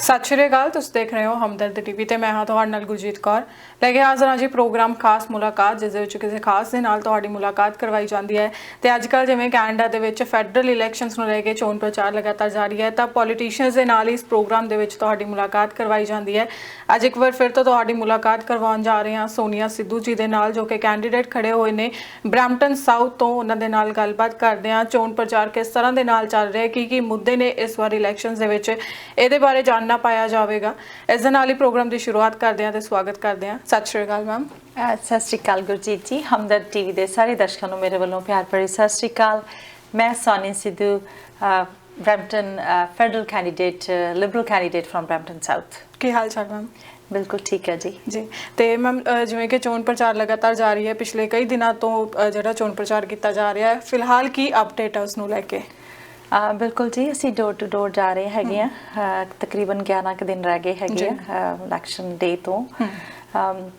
ਸਤਿ ਸ਼੍ਰੀ ਅਕਾਲ, ਤੁਸੀਂ ਦੇਖ ਰਹੇ ਹੋ ਹਮਦਰਦ ਟੀਵੀ ਤੇ ਮੈਂ ਹਾਂ ਤੁਹਾਡੇ ਨਾਲ ਗੁਰਜੀਤ ਕੌਰ। ਲੈ ਕੇ ਹਾਜ਼ਰ ਹਾਂ ਜੀ ਪ੍ਰੋਗਰਾਮ ਖਾਸ ਮੁਲਾਕਾਤ, ਜਿਸ ਦੇ ਵਿੱਚ ਕਿਸੇ ਖਾਸ ਦੇ ਨਾਲ ਤੁਹਾਡੀ ਮੁਲਾਕਾਤ ਕਰਵਾਈ ਜਾਂਦੀ ਹੈ। ਤੇ ਅੱਜ ਕੱਲ ਜਿਵੇਂ ਕੈਨੇਡਾ ਦੇ ਵਿੱਚ ਫੈਡਰਲ ਇਲੈਕਸ਼ਨਸ ਨੂੰ ਲੈ ਕੇ ਚੋਣ ਪ੍ਰਚਾਰ ਲਗਾਤਾਰ ਜਾਰੀ ਹੈ, ਤਾਂ ਪੋਲੀਟੀਸ਼ੀਅਨਸ ਦੇ ਨਾਲ ਹੀ ਇਸ ਪ੍ਰੋਗਰਾਮ ਦੇ ਵਿੱਚ ਤੁਹਾਡੀ ਮੁਲਾਕਾਤ ਕਰਵਾਈ ਜਾਂਦੀ ਹੈ। ਅੱਜ ਇੱਕ ਵਾਰ ਫਿਰ ਤੋਂ ਤੁਹਾਡੀ ਮੁਲਾਕਾਤ ਕਰਵਾਉਣ ਜਾ ਰਹੇ ਹਾਂ ਸੋਨੀਆ ਸਿੱਧੂ ਜੀ ਦੇ ਨਾਲ, ਜੋ ਕਿ ਕੈਂਡੀਡੇਟ ਖੜੇ ਹੋਏ ਨੇ। ਬ੍ਰੈਂਪਟਨ ਸਾਊਥ ਤੋਂ ਉਹਨਾਂ ਦੇ ਨਾਲ ਗੱਲਬਾਤ ਕਰਦੇ ਹਾਂ। ਚੋਣ ਪ੍ਰਚਾਰ ਕਿਸ ਤਰ੍ਹਾਂ ਦੇ ਨਾਲ ਚੱਲ ਰਿਹਾ ਹੈ ਕੀ ਕੀ ਮੁੱਦੇ ਨੇ ਇਸ ਵਾਰ ਇਲੈਕਸ਼ਨਸ ਦੇ ਵਿੱਚ? ਇਹਦੇ ਬਾਰੇ ਜਾਣ ਜਾਣਨਾ ਪਾਇਆ ਜਾਵੇਗਾ। ਇਸ ਦੇ ਨਾਲ ਹੀ ਪ੍ਰੋਗਰਾਮ ਦੀ ਸ਼ੁਰੂਆਤ ਕਰਦੇ ਹਾਂ ਤੇ ਸਵਾਗਤ ਕਰਦੇ ਹਾਂ। ਸਤਿ ਸ਼੍ਰੀ ਅਕਾਲ ਮੈਮ ਸਤਿ ਸ਼੍ਰੀ ਅਕਾਲ ਗੁਰਜੀਤ ਜੀ। ਹਮਦਰਦ ਟੀਵੀ ਦੇ ਸਾਰੇ ਦਰਸ਼ਕਾਂ ਨੂੰ ਮੇਰੇ ਵੱਲੋਂ ਪਿਆਰ ਭਰੀ ਸਤਿ ਸ਼੍ਰੀ ਅਕਾਲ। ਮੈਂ Soni Sidhu Brampton federal candidate liberal candidate from Brampton South ਕੀ ਹਾਲ ਚਾਲ ਮੈਮ ਬਿਲਕੁਲ ਠੀਕ ਹੈ ਜੀ। ਜੀ। ਤੇ ਮੈਮ ਜਿਵੇਂ ਕਿ ਚੋਣ ਪ੍ਰਚਾਰ ਲਗਾਤਾਰ ਜਾਰੀ ਹੈ ਪਿਛਲੇ ਕਈ ਦਿਨਾਂ ਤੋਂ ਜਿਹੜਾ ਚੋਣ ਪ੍ਰਚਾਰ ਕੀਤਾ ਜਾ ਰਿਹਾ ਹੈ ਫਿਲਹਾਲ ਕੀ ਅਪਡੇਟ ਹੈ ਉਸ ਨੂੰ ਲੈ ਕੇ? ਬਿਲਕੁਲ ਜੀ ਅਸੀਂ ਡੋਰ ਟੂ ਡੋਰ ਜਾ ਰਹੇ ਹੈਗੇ ਆ ਤਕਰੀਬਨ 11 ਕੁ ਦਿਨ ਰਹਿ ਗਏ ਹੈਗੇ ਆ ਇਲੈਕਸ਼ਨ ਡੇ ਤੋਂ।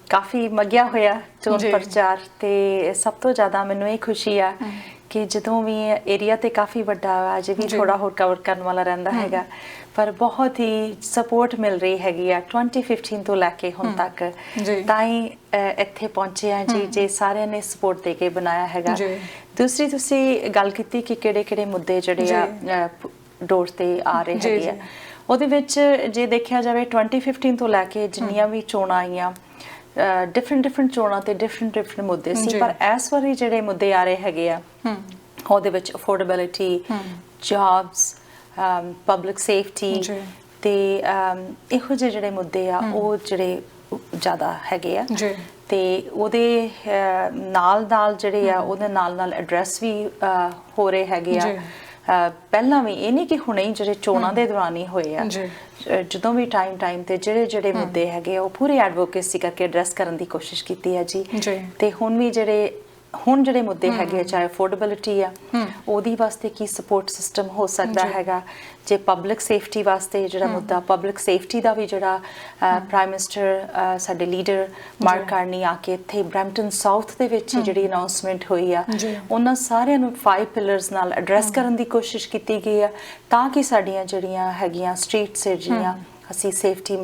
ਕਾਫੀ ਮਗਿਆ ਹੋਇਆ ਚੋਣ। ਪ੍ਰਚਾਰ ਤੇ ਸਭ ਤੋਂ ਜ਼ਿਆਦਾ ਮੈਨੂੰ ਇਹ ਖੁਸ਼ੀ ਆ ਕਿ ਜਦੋਂ ਵੀ ਏਰੀਆ ਤੇ ਕਾਫੀ ਵੱਡਾ ਵੀ ਜੀ। ਥੋੜਾ ਹੋਰ ਕਵਰ ਕਰਨ ਵਾਲਾ ਰਹਿੰਦਾ ਹੈਗਾ ਪਰ ਬਹੁਤ ਹੀ ਸਪੋਰਟ ਮਿਲ ਰਹੀ ਹੈਗੀ ਆ। 2015 ਤੋਂ ਲੈ ਕੇ ਹੁਣ ਤੱਕ। ਤਾਂ ਹੀ ਇੱਥੇ ਪਹੁੰਚੇ ਆ ਜੀ ਜੇ ਸਾਰਿਆਂ ਨੇ ਸਪੋਰਟ ਦੇ ਕੇ ਬਣਾਇਆ ਹੈਗਾ। ਜੀ। ਦੂਸਰੀ ਤੁਸੀਂ ਗੱਲ ਕੀਤੀ ਕਿ ਕਿਹੜੇ ਕਿਹੜੇ ਮੁੱਦੇ ਜਿਹੜੇ ਆ ਡੋਰ ਤੇ ਆ ਰਹੇ ਹੈਗੇ ਆ। ਉਹਦੇ ਵਿੱਚ ਜੇ ਦੇਖਿਆ ਜਾਵੇ 2015 ਤੋਂ ਲੈ ਕੇ ਜਿੰਨੀਆਂ ਵੀ ਚੋਣਾਂ ਆਈਆਂ ਡਿਫਰੈਂਟ ਡਿਫਰੈਂਟ ਚੋਣਾਂ ਤੇ ਡਿਫਰੈਂਟ ਡਿਫਰੈਂਟ ਮੁੱਦੇ ਸੀ। ਪਰ ਇਸ ਵਾਰੀ ਜਿਹੜੇ ਮੁੱਦੇ ਆ ਰਹੇ ਹੈਗੇ ਆ ਹੂੰ ਉਹਦੇ ਵਿੱਚ ਅਫੋਰਡੇਬਿਲਿਟੀ ਜੌਬਸ ਪਬਲਿਕ ਸੇਫਟੀ ਜੀ। ਤੇ ਅਮ, ਇਹੋ ਜਿਹੇ ਜਿਹੜੇ ਮੁੱਦੇ ਆ ਉਹ ਜਿਹੜੇ ਜ਼ਿਆਦਾ ਹੈਗੇ ਆ। ਜੀ। ਤੇ ਉਹਦੇ ਨਾਲ ਨਾਲ ਜਿਹੜੇ ਆ ਉਹਦੇ ਨਾਲ ਨਾਲ ਐਡਰੈਸ ਵੀ ਹੋ ਰਹੇ ਹੈਗੇ ਆ। ਪਹਿਲਾਂ ਵੀ ਇਹ ਨਹੀਂ ਕਿ ਹੁਣੇ ਹੀ ਜਿਹੜੇ ਚੋਣਾਂ ਦੇ ਦੌਰਾਨ ਹੀ ਹੋਏ ਆ। ਜਦੋਂ ਵੀ ਟਾਈਮ ਟਾਈਮ ਤੇ ਜਿਹੜੇ ਜਿਹੜੇ ਮੁੱਦੇ ਹੈਗੇ ਆ ਉਹ ਪੂਰੀ ਐਡਵੋਕੇਸੀ ਕਰਕੇ ਐਡਰੈਸ ਕਰਨ ਦੀ ਕੋਸ਼ਿਸ਼ ਕੀਤੀ ਹੈ ਜੀ। ਤੇ ਹੁਣ ਵੀ ਜਿਹੜੇ ਹੁਣ ਜਿਹੜੇ ਮੁੱਦੇ ਹੈਗੇ ਆ, ਚਾਹੇ ਅਫੋਰਡੇਬਿਲਿਟੀ ਆ ਉਹਦੀ ਵਾਸਤੇ ਕੀ ਸਪੋਰਟ ਸਿਸਟਮ ਹੋ ਸਕਦਾ। ਹੈਗਾ? ਜੇ ਪਬਲਿਕ ਸੇਫਟੀ ਵਾਸਤੇ ਜਿਹੜਾ ਮੁੱਦਾ ਪਬਲਿਕ ਸੇਫਟੀ ਦਾ ਵੀ ਜਿਹੜਾ ਪ੍ਰਾਈਮ ਮਿਨਿਸਟਰ ਸਾਡੇ ਲੀਡਰ ਮਾਰਕ ਕਾਰਨੀ ਆ ਕੇ ਇੱਥੇ ਬ੍ਰੈਂਪਟਨ ਸਾਊਥ ਦੇ ਵਿੱਚ ਜਿਹੜੀ ਅਨਾਉਂਸਮੈਂਟ ਹੋਈ ਆ। ਉਹਨਾਂ ਸਾਰਿਆਂ ਨੂੰ ਫਾਈਵ ਪਿਲਰਸ ਨਾਲ ਐਡਰੈਸ ਕਰਨ ਦੀ ਕੋਸ਼ਿਸ਼ ਕੀਤੀ ਗਈ ਆ ਤਾਂ ਕਿ ਸਾਡੀਆਂ ਜਿਹੜੀਆਂ ਹੈਗੀਆਂ ਸਟਰੀਟਸ ਜਿਹੜੀਆਂ ਅਸੀਂ ਸੇਫਟੀ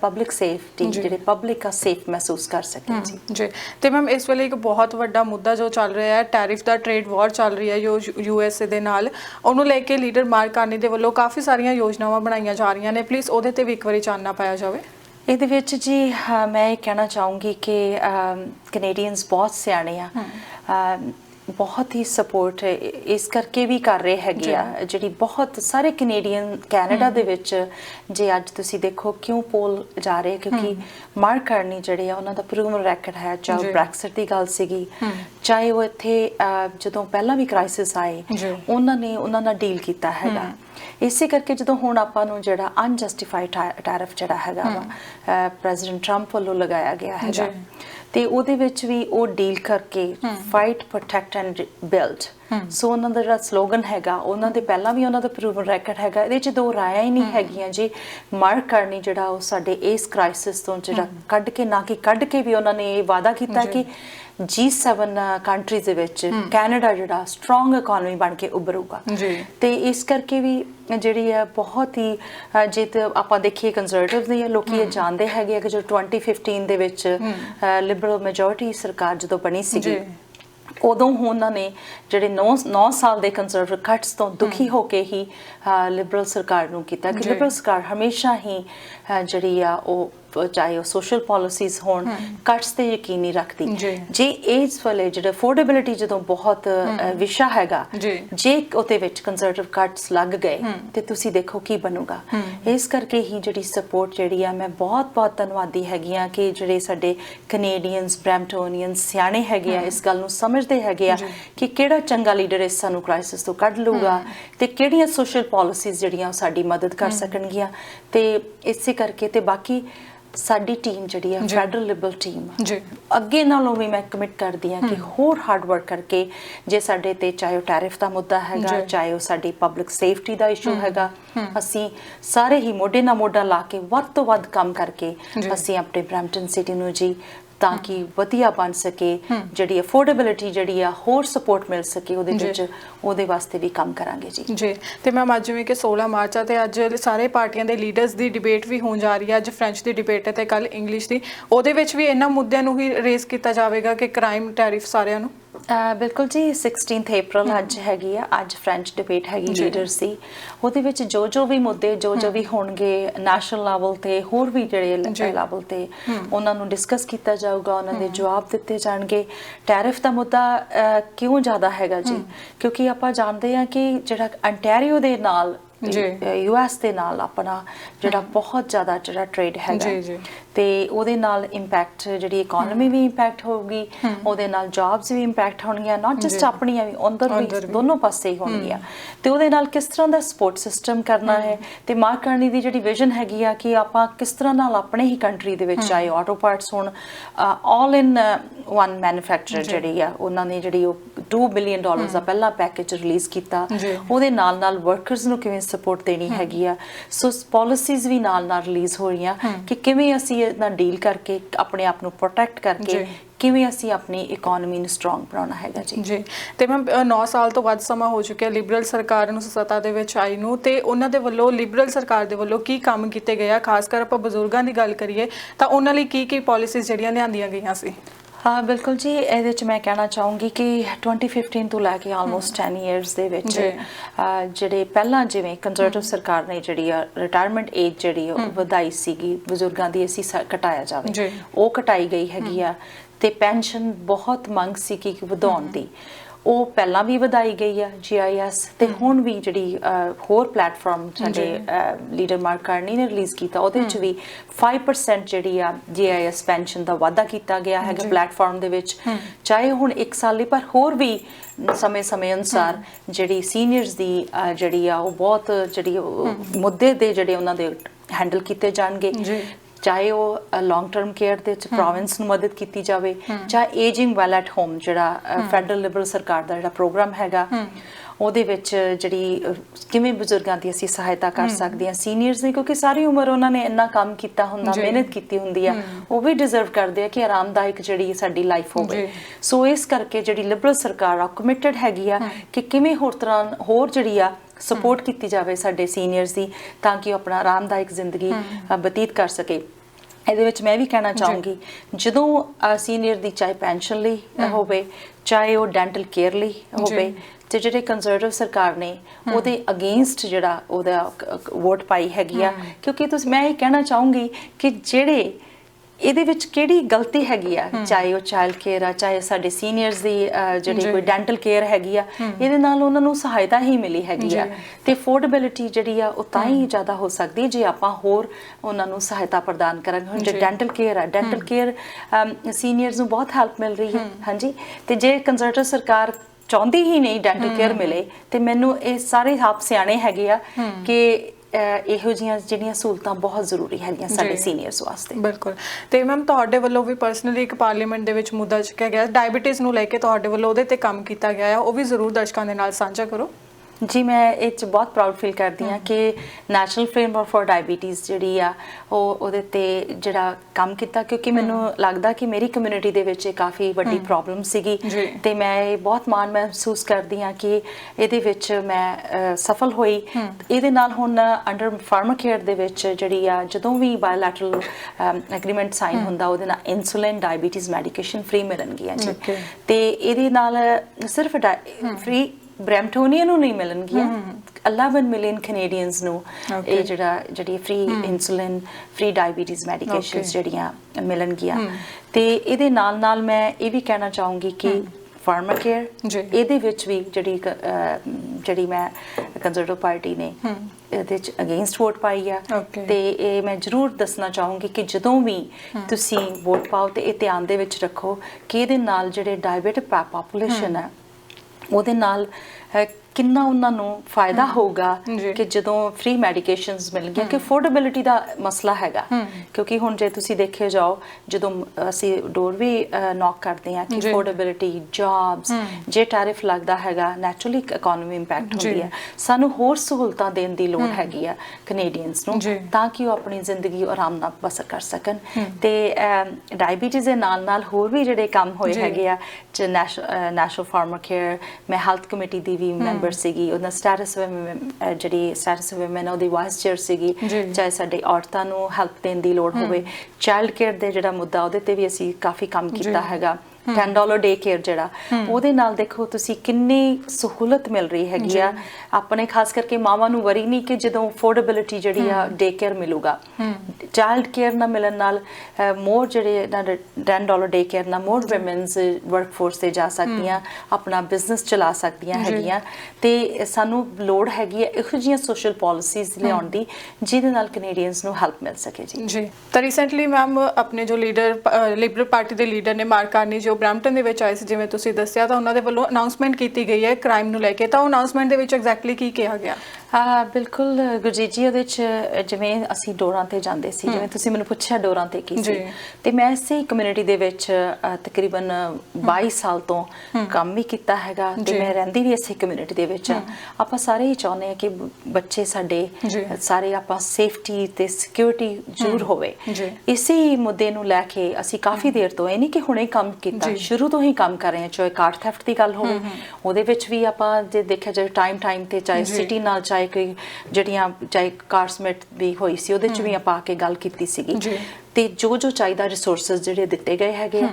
ਪਬਲਿਕ ਸੇਫਟੀ। ਜਿਹੜੇ ਪਬਲਿਕ ਆ ਸੇਫ ਮਹਿਸੂਸ ਕਰ ਸਕੀਏ ਜੀ। ਜੀ। ਤੇ ਮੈਮ ਇਸ ਵੇਲੇ ਇੱਕ ਬਹੁਤ ਵੱਡਾ ਮੁੱਦਾ ਜੋ ਚੱਲ ਰਿਹਾ ਹੈ ਟੈਰਿਫ ਦਾ ਟ੍ਰੇਡ ਵਾਰ ਚੱਲ ਰਹੀ ਹੈ ਜੋ ਯੂ ਐਸ ਏ ਦੇ ਨਾਲ। ਉਹਨੂੰ ਲੈ ਕੇ ਲੀਡਰ ਮਾਰਕ ਕਾਰਨੀ ਦੇ ਵੱਲੋਂ ਕਾਫੀ ਸਾਰੀਆਂ ਯੋਜਨਾਵਾਂ ਬਣਾਈਆਂ ਜਾ ਰਹੀਆਂ ਨੇ। ਪਲੀਜ਼ ਉਹਦੇ ਤੇ ਵੀ ਇੱਕ ਵਾਰੀ ਚਾਨਣਾ ਪਾਇਆ ਜਾਵੇ। ਇਹਦੇ ਵਿੱਚ ਜੀ ਮੈਂ ਇਹ ਕਹਿਣਾ ਚਾਹੂੰਗੀ ਕਿ ਕੈਨੇਡੀਅਨਸ ਬਹੁਤ ਸਿਆਣੇ ਆ। ਬਹੁਤ ਹੀ ਸਪੋਰਟ ਇਸ ਕਰਕੇ ਵੀ ਕਰ ਰਹੇ ਹੈਗੇ ਆ। ਜਿਹੜੀ ਬਹੁਤ ਸਾਰੇ ਕੈਨੇਡੀਅਨ ਕੈਨੇਡਾ ਦੇ ਵਿੱਚ ਜੇ ਅੱਜ ਤੁਸੀਂ ਦੇਖੋ ਕਿਉਂ ਪੋਲ ਜਾ ਰਹੇ ਕਿਉਂਕਿ ਮਾਰਕ ਕਰਨੀ ਜਿਹੜੇ ਆ ਉਹਨਾਂ ਦਾ ਪ੍ਰੂਵਨ ਰੈਕਡ ਹੈ। ਚਾਹੇ। ਬ੍ਰੈਕਸਿਟ ਦੀ ਗੱਲ ਸੀਗੀ ਚਾਹੇ ਉਹ ਇੱਥੇ ਜਦੋਂ ਪਹਿਲਾਂ ਵੀ ਕ੍ਰਾਈਸਿਸ ਆਏ। ਉਹਨਾਂ ਨੇ ਉਹਨਾਂ ਨਾਲ ਡੀਲ ਕੀਤਾ ਹੈਗਾ। ਇਸੇ ਕਰਕੇ ਜਦੋਂ ਹੁਣ ਆਪਾਂ ਨੂੰ ਜਿਹੜਾ ਅਨਜਸਟੀਫਾਈਡ ਟੈਰਿਫ ਜਿਹੜਾ ਹੈਗਾ ਵਾ ਪ੍ਰੈਜ਼ੀਡੈਂਟ ਟਰੰਪ ਵੱਲੋਂ ਲਗਾਇਆ ਗਿਆ ਹੈਗਾ ਜੀ। ਤੇ ਉਹਦੇ ਵਿੱਚ ਵੀ ਉਹ ਡੀਲ ਕਰਕੇ fight protect and build so ਉਹਨਾਂ ਦਾ ਜਿਹੜਾ ਸਲੋਗਨ ਹੈਗਾ ਉਹਨਾਂ ਦੇ ਪਹਿਲਾਂ ਵੀ ਉਹਨਾਂ ਦਾ ਪ੍ਰੂਵਨ ਰੈਕਡ ਹੈਗਾ ਇਹਦੇ ਚ ਦੋ ਰਾਇਆ ਹੀ ਨਹੀਂ ਹੈਗੀਆਂ ਜੀ। ਮਾਰਕ ਕਰਨੀ ਜਿਹੜਾ ਉਹ ਸਾਡੇ ਇਸ ਕ੍ਰਾਈਸਿਸ ਤੋਂ ਜਿਹੜਾ ਕੱਢ ਕੇ ਨਾ ਕਿ ਕੱਢ ਕੇ ਵੀ ਉਹਨਾਂ ਨੇ ਇਹ ਵਾਅਦਾ ਕੀਤਾ। ਕਿ G7 ਕੰਟਰੀਜ਼ ਦੇ ਵਿੱਚ ਕੈਨੇਡਾ ਜਿਹੜਾ ਸਟਰੋਂਗ ਇਕਨੋਮੀ ਬਣ ਕੇ ਉੱਭਰੂਗਾ। ਜੀ। ਤੇ ਇਸ ਕਰਕੇ ਵੀ ਜਿਹੜੀ ਹੈ ਬਹੁਤ ਹੀ ਜੇ ਤੇ ਆਪਾਂ ਦੇਖੀਏ ਕੰਜ਼ਰਵੇਟਿਵ ਦੀ ਲੋਕੀ ਇਹ ਜਾਣਦੇ ਹੈਗੇ ਕਿ ਜੋ 2015 ਦੇ ਵਿੱਚ ਲਿਬਰਲ ਮੈਜੋਰਟੀ ਸਰਕਾਰ ਜਦੋਂ ਬਣੀ ਸੀਗੀ। ਉਦੋਂ ਉਹਨਾਂ ਨੇ ਜਿਹੜੇ 9 9 ਸਾਲ ਦੇ ਕੰਜ਼ਰਵੇਟਿਵ ਕੱਟਸ ਤੋਂ ਦੁਖੀ ਹੋ ਕੇ ਹੀ ਲਿਬਰਲ ਸਰਕਾਰ ਨੂੰ ਕੀਤਾ ਕਿ। ਲਿਬਰਲ ਸਰਕਾਰ ਹਮੇਸ਼ਾ ਹੀ ਜਿਹੜੀ ਆ ਉਹ ਚਾਹੇ ਉਹ ਸੋਸ਼ਲ ਪਾਲਿਸੀਜ਼ ਹੋਣ ਕੱਟਸ ਤੇ ਯਕੀਨ ਰੱਖਦੀ। ਜੀ। ਇਸ ਵੇਲੇ ਜਿਹੜਾ ਅਫੋਰਡੇਬਿਲਿਟੀ ਜਦੋਂ ਬਹੁਤ ਵਿਸ਼ਾ ਹੈਗਾ ਜੀ। ਉਹਦੇ ਵਿੱਚ ਕੰਜ਼ਰਵੇਟਿਵ ਕੱਟਸ ਲੱਗ ਗਏ ਤੇ ਤੁਸੀਂ ਦੇਖੋ ਕੀ ਬਣੂਗਾ। ਇਸ ਕਰਕੇ ਹੀ ਜਿਹੜੀ ਸਪੋਰਟ ਜਿਹੜੀ ਆ ਮੈਂ ਬਹੁਤ ਬਹੁਤ ਧੰਨਵਾਦੀ ਹੈਗੀ ਆ ਕਿ ਜਿਹੜੇ ਸਾਡੇ ਕੈਨੇਡੀਅਨਸ ਬ੍ਰੈਂਪਟੋਨੀਅਨਸ ਸਿਆਣੇ ਹੈਗੇ ਆ ਇਸ ਗੱਲ ਨੂੰ ਸਮਝਦੇ ਹੈਗੇ ਆ। ਕਿ ਕਿਹੜਾ ਚੰਗਾ ਲੀਡਰ ਇਸ ਸਾਨੂੰ ਕ੍ਰਾਈਸਿਸ ਤੋਂ ਕੱਢ ਲੂਗਾ ਤੇ ਕਿਹੜੀਆਂ ਸੋਸ਼ਲ ਪਾਲਿਸੀਜ਼ ਜਿਹੜੀਆਂ ਉਹ ਸਾਡੀ ਮਦਦ ਕਰ ਸਕਣਗੀਆਂ। ਤੇ ਇਸੇ ਕਰਕੇ ਤੇ ਬਾਕੀ ਸਾਡੀ ਟੀਮ ਜਿਹੜੀ ਜੀ। ਫੈਡਰਲ ਲਿਬਰਲ ਟੀਮ ਜੀ ਅੱਗੇ ਨਾਲੋਂ ਵੀ ਮੈਂ ਕਮਿਟ ਕਰਦੀ ਹਾਂ ਕਿ ਹੋਰ ਹਾਰਡ ਵਰਕ ਕਰਕੇ ਜੇ ਸਾਡੇ ਤੇ ਚਾਹੇ ਉਹ ਟੈਰਿਫ ਦਾ ਮੁੱਦਾ ਹੈਗਾ। ਚਾਹੇ ਉਹ ਸਾਡੀ ਪਬਲਿਕ ਸੇਫਟੀ ਦਾ ਇਸ਼ੂ ਹੈਗਾ ਅਸੀਂ ਸਾਰੇ ਹੀ ਮੋਢੇ ਨਾਲ ਮੋਢਾ ਲਾ ਕੇ ਵੱਧ ਤੋਂ ਵੱਧ ਕੰਮ ਕਰਕੇ। ਅਸੀਂ ਆਪਣੇ ਬ੍ਰੈਂਪਟਨ ਸਿਟੀ ਨੂੰ ਜੀ ਤਾਂ ਕਿ ਵਧੀਆ ਬਣ ਸਕੇ ਜਿਹੜੀ ਅਫੋਰਡੇਬਿਲਿਟੀ ਜਿਹੜੀ ਆ ਹੋਰ ਸਪੋਰਟ ਮਿਲ ਸਕੇ ਉਹਦੇ। ਵਿੱਚ ਉਹਦੇ ਵਾਸਤੇ ਵੀ ਕੰਮ ਕਰਾਂਗੇ ਜੀ। ਜੀ ਤੇ ਮੈਮ ਅੱਜ ਜਿਵੇਂ ਕਿ 16 ਮਾਰਚ ਆ ਤੇ ਅੱਜ ਸਾਰੇ ਪਾਰਟੀਆਂ ਦੇ ਲੀਡਰਸ ਦੀ ਡਿਬੇਟ ਵੀ ਹੋਣ ਜਾ ਰਹੀ ਹੈ ਅੱਜ ਫ੍ਰੈਂਚ ਦੀ ਡਿਬੇਟ ਹੈ ਤੇ ਕੱਲ ਇੰਗਲਿਸ਼ ਦੀ। ਉਹਦੇ ਵਿੱਚ ਵੀ ਇਹਨਾਂ ਮੁੱਦਿਆਂ ਨੂੰ ਹੀ ਰੇਜ਼ ਕੀਤਾ ਜਾਵੇਗਾ ਕਿ ਕ੍ਰਾਈਮ ਟੈਰਿਫ ਸਾਰਿਆਂ ਨੂੰ? ਬਿਲਕੁਲ ਜੀ 16th April ਅੱਜ ਹੈਗੀ ਆ ਅੱਜ ਫ੍ਰੈਂਚ ਡਿਬੇਟ ਹੈਗੀ ਜੀ। ਲੀਡਰਸ ਦੀ ਉਹਦੇ ਵਿੱਚ ਜੋ ਜੋ ਵੀ ਮੁੱਦੇ ਜੋ ਜੋ ਵੀ ਹੋਣਗੇ ਨੈਸ਼ਨਲ ਲੈਵਲ ਤੇ ਹੋਰ ਵੀ ਜਿਹੜੇ। ਲੈਵਲ ਤੇ ਉਹਨਾਂ ਨੂੰ ਡਿਸਕਸ ਕੀਤਾ ਜਾਊਗਾ ਉਹਨਾਂ ਦੇ ਜਵਾਬ ਦਿੱਤੇ ਜਾਣਗੇ। ਟੈਰਿਫ ਦਾ ਮੁੱਦਾ ਕਿਉਂ ਜ਼ਿਆਦਾ ਹੈਗਾ ਜੀ? ਕਿਉਂਕਿ ਆਪਾਂ ਜਾਣਦੇ ਹਾਂ ਕਿ ਜਿਹੜਾ ਅੰਟੈਰੀਓ ਦੇ ਨਾਲ ਜੀ। ਯੂਐਸ ਦੇ ਨਾਲ ਆਪਣਾ ਜਿਹੜਾ ਬਹੁਤ ਜ਼ਿਆਦਾ ਜਿਹੜਾ ਟ੍ਰੇਡ ਹੈਗਾ। ਜੀ, ਜੀ। ਤੇ ਉਹਦੇ ਨਾਲ ਇੰਪੈਕਟ ਜਿਹੜੀ ਇਕਨੋਮੀ ਵੀ ਇੰਪੈਕਟ ਹੋਊਗੀ ਉਹਦੇ ਨਾਲ ਜੌਬਸ ਵੀ ਇੰਪੈਕਟ ਹੋਣਗੀਆਂ ਨਾਟ। ਜਸਟ ਆਪਣੀਆਂ ਵੀ ਅੰਦਰ ਵੀ। ਦੋਨੋਂ ਪਾਸੇ ਹੀ ਹੋਣਗੀਆਂ। ਤੇ ਉਹਦੇ ਨਾਲ ਕਿਸ ਤਰ੍ਹਾਂ ਦਾ ਸਪੋਰਟ ਸਿਸਟਮ ਕਰਨਾ ਹੈ? ਤੇ ਮਾਰਕ ਕਰਨੀ ਦੀ ਜਿਹੜੀ ਵਿਜ਼ਨ ਹੈਗੀ ਆ ਕਿ ਆਪਾਂ ਕਿਸ ਤਰ੍ਹਾਂ ਨਾਲ ਆਪਣੇ ਹੀ ਕੰਟਰੀ ਦੇ ਵਿੱਚ ਚਾਹੇ ਆਟੋ ਪਾਰਟਸ ਹੋਣ ਆਲ ਇਨ ਵਨ ਮੈਨੂਫੈਕਚਰਰ। ਜਿਹੜੀ ਆ ਉਹਨਾਂ ਨੇ ਜਿਹੜੀ ਉਹ 2 ਬਿਲੀਅਨ ਡਾਲਰਸ ਦਾ ਪਹਿਲਾ ਪੈਕੇਜ ਰਿਲੀਜ਼ ਕੀਤਾ। ਉਹਦੇ ਨਾਲ ਨਾਲ ਵਰਕਰਸ ਨੂੰ ਕਿਵੇਂ ਸਪੋਰਟ ਦੇਣੀ ਹੈਗੀ ਆ? ਸੋ ਪਾਲਿਸੀਜ਼ ਵੀ ਨਾਲ ਨਾਲ ਰਿਲੀਜ਼ ਹੋ ਰਹੀਆਂ ਕਿ ਕਿਵੇਂ ਅਸੀਂ ਇਹਦਾ ਡੀਲ ਕਰਕੇ ਆਪਣੇ ਆਪ ਨੂੰ ਪ੍ਰੋਟੈਕਟ ਕਰਕੇ। ਕਿਵੇਂ ਅਸੀਂ ਆਪਣੀ ਇਕਨੋਮੀ ਨੂੰ ਸਟਰੋਂਗ ਬਣਾਉਣਾ ਹੈਗਾ ਜੀ। ਜੀ। ਤੇ ਮੈਮ 9 ਸਾਲ ਤੋਂ ਵੱਧ ਸਮਾਂ ਹੋ ਚੁੱਕਿਆ ਲਿਬਰਲ ਸਰਕਾਰ ਨੂੰ ਸੱਤਾ ਦੇ ਵਿੱਚ ਆਈ ਨੂੰ ਤੇ ਉਹਨਾਂ ਦੇ ਵੱਲੋਂ ਲਿਬਰਲ ਸਰਕਾਰ ਦੇ ਵੱਲੋਂ ਕੀ ਕੰਮ ਕੀਤੇ ਗਏ ਆ? ਖਾਸ ਕਰ ਆਪਾਂ ਬਜ਼ੁਰਗਾਂ ਦੀ ਗੱਲ ਕਰੀਏ ਤਾਂ ਉਹਨਾਂ ਲਈ ਕੀ ਕੀ ਪਾਲਿਸੀਜ਼ ਜਿਹੜੀਆਂ ਲਿਆਂਦੀਆਂ ਗਈਆਂ ਸੀ? ਹਾਂ ਬਿਲਕੁਲ ਜੀ। ਇਹਦੇ ਵਿੱਚ ਮੈਂ ਕਹਿਣਾ ਚਾਹੂੰਗੀ ਕਿ 2015 ਤੋਂ ਲੈ ਕੇ ਆਲਮੋਸਟ 10 ਇਅਰਸ ਦੇ ਵਿੱਚ ਜਿਹੜੇ ਪਹਿਲਾਂ ਜਿਵੇਂ ਕੰਜ਼ਰਵੇਟਿਵ ਸਰਕਾਰ ਨੇ ਜਿਹੜੀ ਆ ਰਿਟਾਇਰਮੈਂਟ ਏਜ ਜਿਹੜੀ ਉਹ ਵਧਾਈ ਸੀਗੀ ਬਜ਼ੁਰਗਾਂ ਦੀ ਅਸੀਂ ਘਟਾਇਆ ਜਾਵੇ। ਉਹ ਘਟਾਈ ਗਈ ਹੈਗੀ ਆ। ਤੇ ਪੈਨਸ਼ਨ ਬਹੁਤ ਮੰਗ ਸੀ ਕਿ ਵਧਾਉਣ ਦੀ। ਉਹ ਪਹਿਲਾਂ ਵੀ ਵਧਾਈ ਗਈ ਆ ਜੀਆਈਐਸ ਤੇ ਹੁਣ ਵੀ ਜਿਹੜੀ ਹੋਰ ਪਲੇਟਫਾਰਮ ਸਾਡੇ ਲੀਡਰ ਮਾਰਕ ਕਾਰਨੀ ਨੇ ਰਿਲੀਜ਼ ਕੀਤਾ ਉਹਦੇ ਵਿੱਚ ਵੀ 5% ਜਿਹੜੀ ਆ ਜੀਆਈਐਸ ਪੈਨਸ਼ਨ ਦਾ ਵਾਅਦਾ ਕੀਤਾ ਗਿਆ ਹੈਗਾ। ਪਲੇਟਫਾਰਮ ਦੇ ਵਿੱਚ। ਚਾਹੇ ਹੁਣ 1 ਸਾਲ ਲਈ ਪਰ ਹੋਰ ਵੀ ਸਮੇਂ-ਸਮੇਂ ਅਨੁਸਾਰ ਜਿਹੜੀ ਸੀਨੀਅਰਸ ਦੀ ਜਿਹੜੀ ਆ ਉਹ ਬਹੁਤ ਜਿਹੜੀ ਮੁੱਦੇ ਦੇ ਜਿਹੜੇ ਉਹਨਾਂ ਦੇ ਹੈਂਡਲ ਕੀਤੇ ਜਾਣਗੇ। ਚਾਹੇ ਉਹ ਲੌਂਗ ਟਰਮ ਕੇਅਰ ਦੇ ਵਿੱਚ ਪ੍ਰੋਵਿੰਸ ਨੂੰ ਮਦਦ ਕੀਤੀ ਜਾਵੇ ਚਾਹੇ ਏਜਿੰਗ ਵੈਲ ਐਟ ਹੋਮ ਜਿਹੜਾ ਫੈਡਰਲ ਲਿਬਰਲ ਸਰਕਾਰ ਦਾ ਜਿਹੜਾ ਪ੍ਰੋਗਰਾਮ ਹੈਗਾ ਉਹਦੇ ਵਿੱਚ ਜਿਹੜੀ ਕਿਵੇਂ ਬਜ਼ੁਰਗਾਂ ਦੀ ਅਸੀਂ ਸਹਾਇਤਾ ਕਰ ਸਕਦੇ ਹਾਂ ਸੀਨੀਅਰਸ ਦੀ ਕਿਉਂਕਿ ਸਾਰੀ ਉਮਰ ਉਹਨਾਂ ਨੇ ਇੰਨਾ ਕੰਮ ਕੀਤਾ ਹੁੰਦਾ ਜੀ। ਮਿਹਨਤ ਕੀਤੀ ਹੁੰਦੀ ਆ ਉਹ ਵੀ ਡਿਜ਼ਰਵ ਕਰਦੇ ਆ ਕਿ ਆਰਾਮਦਾਇਕ ਜਿਹੜੀ ਸਾਡੀ ਲਾਈਫ ਹੋਵੇ। ਜੀ। ਸੋ ਇਸ ਕਰਕੇ ਜਿਹੜੀ ਲਿਬਰਲ ਸਰਕਾਰ ਆ ਕਮਿਟਡ ਹੈਗੀ ਆ ਕਿ ਕਿਵੇਂ ਹੋਰ ਤਰ੍ਹਾਂ ਹੋਰ ਜਿਹੜੀ ਆ ਸਪੋਰਟ ਕੀਤੀ ਜਾਵੇ ਸਾਡੇ ਸੀਨੀਅਰਸ ਦੀ ਤਾਂ ਕਿ ਉਹ ਆਪਣਾ ਆਰਾਮਦਾਇਕ ਜ਼ਿੰਦਗੀ ਬਤੀਤ ਕਰ ਸਕੇ। ਇਹਦੇ ਵਿੱਚ ਮੈਂ ਵੀ ਕਹਿਣਾ ਚਾਹੂੰਗੀ ਜਦੋਂ ਸੀਨੀਅਰ ਦੀ ਚਾਹੇ ਪੈਨਸ਼ਨ ਲਈ ਹੋਵੇ ਚਾਹੇ ਉਹ ਡੈਂਟਲ ਕੇਅਰ ਲਈ ਹੋਵੇ ਤੇ ਜਿਹੜੇ ਕੰਜ਼ਰਵੇਟਿਵ ਸਰਕਾਰ ਨੇ ਉਹਦੇ ਅਗੇਂਸਟ ਜਿਹੜਾ ਉਹਦਾ ਵੋਟ ਪਾਈ ਹੈਗੀ ਆ ਕਿਉਂਕਿ ਤੁਸੀਂ ਮੈਂ ਇਹ ਕਹਿਣਾ ਚਾਹੂੰਗੀ ਕਿ ਜਿਹੜੇ ਇਹਦੇ ਵਿੱਚ ਕਿਹੜੀ ਗਲਤੀ ਹੈਗੀ ਆ? ਚਾਹੇ ਉਹ ਚਾਈਲਡ ਕੇਅਰ ਆ ਚਾਹੇ ਸਾਡੇ ਸੀਨੀਅਰਸ ਦੀ ਜਿਹੜੀ। ਕੋਈ ਡੈਂਟਲ ਕੇਅਰ ਹੈਗੀ ਆ ਇਹਦੇ ਨਾਲ ਉਹਨਾਂ ਨੂੰ ਸਹਾਇਤਾ ਹੀ ਮਿਲੀ ਹੈਗੀ ਆ। ਤੇ ਅਫੋਰਡੇਬਿਲਿਟੀ ਜਿਹੜੀ ਆ ਉਹ ਤਾਂ ਹੀ ਜ਼ਿਆਦਾ ਹੋ ਸਕਦੀ ਜੇ ਆਪਾਂ ਹੋਰ ਉਹਨਾਂ ਨੂੰ ਸਹਾਇਤਾ ਪ੍ਰਦਾਨ ਕਰਾਂਗੇ। ਹੁਣ ਜੇ। ਡੈਂਟਲ ਕੇਅਰ ਆ ਡੈਂਟਲ ਕੇਅਰ ਸੀਨੀਅਰਸ ਨੂੰ ਬਹੁਤ ਹੈਲਪ ਮਿਲ ਰਹੀ ਹੈ। ਹਾਂਜੀ? ਤੇ ਜੇ ਕੰਜ਼ਰਵੇਟਿਵ ਸਰਕਾਰ ਚਾਹੁੰਦੀ ਹੀ ਨਹੀਂ ਡੈਂਟਲ ਕੇਅਰ ਮਿਲੇ ਤੇ ਮੈਨੂੰ ਇਹ ਸਾਰੇ ਆਪ ਸਿਆਣੇ ਹੈਗੇ ਆ ਕਿ ਇਹੋ ਜਿਹੀਆਂ ਜਿਹੜੀਆਂ ਸਹੂਲਤਾਂ ਬਹੁਤ ਜ਼ਰੂਰੀ ਹੈਗੀਆਂ ਸਾਡੇ। ਸੀਨੀਅਰਸ ਵਾਸਤੇ। ਬਿਲਕੁਲ। ਤੇ ਮੈਮ ਤੁਹਾਡੇ ਵੱਲੋਂ ਵੀ ਪਰਸਨਲੀ ਇੱਕ ਪਾਰਲੀਮੈਂਟ ਦੇ ਵਿੱਚ ਮੁੱਦਾ ਚੁੱਕਿਆ ਗਿਆ। ਡਾਇਬੀਟੀਜ਼ ਨੂੰ ਲੈ ਕੇ ਤੁਹਾਡੇ ਵੱਲੋਂ ਉਹਦੇ ਤੇ ਕੰਮ ਕੀਤਾ ਗਿਆ ਹੈ ਉਹ ਵੀ ਜ਼ਰੂਰ ਦਰਸ਼ਕਾਂ ਦੇ ਨਾਲ ਸਾਂਝਾ ਕਰੋ। ਜੀ ਮੈਂ ਇਹ ਚ ਬਹੁਤ ਪ੍ਰਾਊਡ ਫੀਲ ਕਰਦੀ ਹਾਂ ਕਿ ਨੈਸ਼ਨਲ ਫਰੇਮਵਰਕ ਫॉर ਡਾਇਬੀਟੀਜ਼ ਜਿਹੜੀ ਆ ਉਹ ਉਹਦੇ ਤੇ ਜਿਹੜਾ ਕੰਮ ਕੀਤਾ ਕਿਉਂਕਿ ਮੈਨੂੰ ਲੱਗਦਾ ਕਿ ਮੇਰੀ ਕਮਿਊਨਿਟੀ ਦੇ ਵਿੱਚ ਇਹ ਕਾਫੀ ਵੱਡੀ ਪ੍ਰੋਬਲਮ ਸੀਗੀ। ਤੇ ਮੈਂ ਇਹ ਬਹੁਤ ਮਾਣ ਮਹਿਸੂਸ ਕਰਦੀ ਹਾਂ ਕਿ ਇਹਦੇ ਵਿੱਚ ਮੈਂ ਸਫਲ ਹੋਈ। ਇਹਦੇ ਨਾਲ ਹੁਣ ਅੰਡਰ ਫਾਰਮਾ ਕੇਅਰ ਦੇ ਵਿੱਚ ਜਿਹੜੀ ਆ ਜਦੋਂ ਵੀ ਬਾਇਲੈਟਰਲ ਐਗਰੀਮੈਂਟ ਸਾਈਨ ਹੁੰਦਾ ਉਹਦੇ ਨਾਲ ਇਨਸੂਲਿਨ ਡਾਇਬੀਟੀਜ਼ ਮੈਡੀਕੇਸ਼ਨ ਫ੍ਰੀ ਮਿਲਣਗੀਆਂ ਜੀ. ਤੇ ਇਹਦੇ ਨਾਲ ਸਿਰਫ ਫ੍ਰੀ ਬ੍ਰੈਮਟੋਨੀਆ ਨੂੰ ਨਹੀਂ ਮਿਲਣਗੀਆਂ। 11 ਮਿਲੀਅਨ ਕੈਨੇਡੀਅਨਸ ਨੂੰ. ਇਹ ਜਿਹੜਾ ਜਿਹੜੀ free insulin free diabetes medications Okay. ਜਿਹੜੀਆਂ ਮਿਲਣਗੀਆਂ। ਤੇ ਇਹਦੇ ਨਾਲ ਨਾਲ ਮੈਂ ਇਹ ਵੀ ਕਹਿਣਾ ਚਾਹੂੰਗੀ ਕਿ ਫਾਰਮਾ ਕੇਅਰ ਜੀ। ਇਹਦੇ ਵਿੱਚ ਵੀ ਜਿਹੜੀ ਜਿਹੜੀ ਮੈਂ ਕੰਜ਼ਰਵੇਟਿਵ ਪਾਰਟੀ ਨੇ ਇਹਦੇ ਚ ਅਗੇਂਸਟ ਵੋਟ ਪਾਈ ਆ. ਤੇ ਇਹ ਮੈਂ ਜ਼ਰੂਰ ਦੱਸਣਾ ਚਾਹੂੰਗੀ ਕਿ ਜਦੋਂ ਵੀ ਤੁਸੀਂ ਵੋਟ ਪਾਓ ਤੇ ਇਹ ਧਿਆਨ ਦੇ ਵਿੱਚ ਰੱਖੋ ਕਿ ਇਹਦੇ ਨਾਲ ਜਿਹੜੇ ਡਾਇਬੀਟਿਕ ਪਾਪੂਲੇਸ਼ਨ ਹੈ ਉਹਦੇ ਨਾਲ ਕਿੰਨਾ ਉਹਨਾਂ ਨੂੰ ਫਾਇਦਾ ਹੋਊਗਾ। ਕਿ ਜਦੋਂ ਫ੍ਰੀ ਮੈਡੀਕੇਸ਼ਨਸ ਮਿਲ ਗਿਆ ਕਿ ਅਫੋਰਡੇਬਿਲਿਟੀ ਦਾ ਮਸਲਾ ਹੈਗਾ ਕਿਉਂਕਿ ਹੁਣ ਜੇ ਤੁਸੀਂ ਦੇਖੇ ਜਾਓ ਜਦੋਂ ਅਸੀਂ ਡੋਰ ਵੀ ਨੌਕ ਕਰਦੇ ਹਾਂ ਕਿ। ਅਫੋਰਡੇਬਿਲਿਟੀ ਜੌਬਸ ਜੇ ਟੈਰਿਫ ਲੱਗਦਾ ਹੈਗਾ ਨੈਚੁਰਲੀ ਇਕਨੋਮੀ ਇੰਪੈਕਟ। ਹੁੰਦੀ ਹੈ ਸਾਨੂੰ ਹੋਰ ਸਹੂਲਤਾਂ ਦੇਣ ਦੀ ਲੋੜ ਹੈਗੀ ਆ ਕੈਨੇਡੀਅਨਸ ਨੂੰ। ਤਾਂ ਕਿ ਉਹ ਆਪਣੀ ਜ਼ਿੰਦਗੀ ਆਰਾਮ ਨਾਲ ਬਸਰ ਕਰ ਸਕਣ ਤੇ ਡਾਇਬੀਟੀਜ਼ ਦੇ ਨਾਲ ਨਾਲ ਹੋਰ ਵੀ ਜਿਹੜੇ ਕੰਮ ਹੋਏ। ਹੈਗੇ ਆ ਨੈਸ਼ਨਲ ਫਾਰਮਰ ਕੇਅਰ ਮੈਂ ਹੈਲਥ ਕਮੇਟੀ ਦੀ ਵੀ ਮੈਂਬਰ ਸੀਗੀ ਉਹਦਾ ਸਟੇਟਸ ਜਿਹੜੀ ਸਟੇਟਸ ਔਮਨ ਉਹਦੀ ਵਾਈਸ ਚੇਅਰ ਸੀਗੀ। ਚਾਹੇ ਸਾਡੇ ਔਰਤਾਂ ਨੂੰ ਹੈਲਪ ਦੇਣ ਦੀ ਲੋੜ ਹੋਵੇ ਚਾਈਲਡ ਕੇਅਰ ਦੇ ਜਿਹੜਾ ਮੁੱਦਾ ਉਹਦੇ ਤੇ ਵੀ ਅਸੀਂ ਕਾਫੀ ਕੰਮ ਕੀਤਾ। ਹੈਗਾ 10 ਡਾਲਰ ਡੇ ਕੇਅਰ ਜਿਹੜਾ ਉਹਦੇ ਨਾਲ ਦੇਖੋ ਤੁਸੀਂ ਕਿੰਨੀ ਸਹੂਲਤ ਮਿਲ ਰਹੀ ਹੈਗੀ ਆ। ਆਪਣੇ ਖਾਸ ਕਰਕੇ ਮਾਵਾਂ ਨੂੰ ਵਰੀ ਨਹੀਂ ਕਿ ਜਦੋਂ ਅਫੋਰਡੇਬਿਲਿਟੀ ਜਿਹੜੀ ਆ ਡੇ ਕੇਅਰ ਮਿਲੂਗਾ। ਚਾਈਲਡ ਕੇਅਰ ਨਾ ਮਿਲਣ ਨਾਲ ਮੋਰ ਜਿਹੜੇ 10 ਡਾਲਰ ਡੇ ਕੇਅਰ ਨਾਲ ਮੋਰ ਔਮਨਸ ਵਰਕਫੋਰਸ ਤੇ ਜਾ ਸਕਦੀਆਂ ਆਪਣਾ ਬਿਜ਼ਨਸ ਚਲਾ ਸਕਦੀਆਂ ਜੀ। ਹੈਗੀਆਂ। ਤੇ ਸਾਨੂੰ ਲੋੜ ਹੈਗੀ ਹੈ ਇਹੋ ਜਿਹੀਆਂ ਸੋਸ਼ਲ ਪਾਲਿਸੀਜ਼ ਲਿਆਉਣ ਦੀ ਜਿਹਦੇ ਨਾਲ ਕੈਨੇਡੀਅਨਸ ਨੂੰ ਹੈਲਪ ਮਿਲ ਸਕੇ ਜੀ। ਜੀ। ਤਾਂ ਰੀਸੈਂਟਲੀ ਮੈਮ ਆਪਣੇ ਜੋ ਲੀਡਰ ਲਿਬਰਲ ਪਾਰਟੀ ਦੇ ਲੀਡਰ ਨੇ ਮਾਰਕ ਕਾਰਨੀ ਜੋ ਬ੍ਰੈਂਪਟਨ ਦੇ ਵਿੱਚ ਆਏ ਸੀ ਜਿਵੇਂ ਤੁਸੀਂ ਦੱਸਿਆ ਤਾਂ ਉਹਨਾਂ ਦੇ ਵੱਲੋਂ ਅਨਾਉਂਸਮੈਂਟ ਕੀਤੀ ਗਈ ਹੈ ਕ੍ਰਾਈਮ ਨੂੰ ਲੈ ਕੇ। ਤਾਂ ਉਹ ਅਨਾਉਂਸਮੈਂਟ ਦੇ ਵਿੱਚ ਐਗਜ਼ੈਕਟਲੀ ਕੀ ਕਿਹਾ ਗਿਆ? ਹਾਂ ਬਿਲਕੁਲ ਗੁਰਜੀਤ ਜੀ ਉਹਦੇ ਚ ਜਿਵੇਂ ਅਸੀਂ ਡੋਰਾਂ ਤੇ ਜਾਂਦੇ ਸੀ ਜਿਵੇਂ ਤੁਸੀਂ ਮੈਨੂੰ ਪੁੱਛਿਆ ਡੋਰਾਂ ਤੇ ਕੀ ਸੀ। ਤੇ ਮੈਂ ਇਸੇ ਕਮਿਊਨਿਟੀ ਦੇ ਵਿੱਚ ਤਕਰੀਬਨ 22 ਸਾਲ ਤੋਂ ਕੰਮ ਵੀ ਕੀਤਾ ਹੈਗਾ। ਤੇ ਮੈਂ ਰਹਿੰਦੀ ਵੀ ਇਸੇ ਕਮਿਊਨਿਟੀ ਦੇ ਵਿੱਚ। ਆਪਾਂ ਸਾਰੇ ਹੀ ਚਾਹੁੰਦੇ ਆ ਕਿ ਬੱਚੇ ਸਾਡੇ। ਸਾਰੇ ਆਪਾਂ ਸੇਫਟੀ ਤੇ ਸਿਕਿਉਰਿਟੀ ਜ਼ਰੂਰ ਹੋਵੇ। ਇਸੇ ਮੁੱਦੇ ਨੂੰ ਲੈ ਕੇ ਅਸੀਂ ਕਾਫੀ ਦੇਰ ਤੋਂ ਇਹ ਨਹੀਂ ਕਿ ਹੁਣੇ ਕੰਮ ਕੀਤਾ ਜੀ। ਸ਼ੁਰੂ ਤੋਂ ਹੀ ਕੰਮ ਕਰ ਰਹੇ ਹਾਂ ਚਾਹੇ ਕਾਰ ਥੈਫਟ ਦੀ ਗੱਲ ਹੋਵੇ ਉਹਦੇ ਵਿੱਚ ਵੀ ਆਪਾਂ ਜੇ ਦੇਖਿਆ ਜਾਏ ਟਾਈਮ ਟਾਈਮ ਤੇ ਚਾਹੇ। ਸਿਟੀ ਨਾਲ ਚਾਹੇ ਕੋਈ ਜਿਹੜੀਆਂ ਚਾਹੇ ਕਾਰਸਮੇਟ ਵੀ ਹੋਈ ਸੀ ਉਹਦੇ ਚ ਵੀ ਆਪਾਂ ਆ ਕੇ ਗੱਲ ਕੀਤੀ ਸੀਗੀ। ਤੇ ਜੋ ਜੋ ਚਾਹੀਦਾ ਰਿਸੋਰਸਸ ਜਿਹੜੇ ਦਿੱਤੇ ਗਏ ਹੈਗੇ ਆ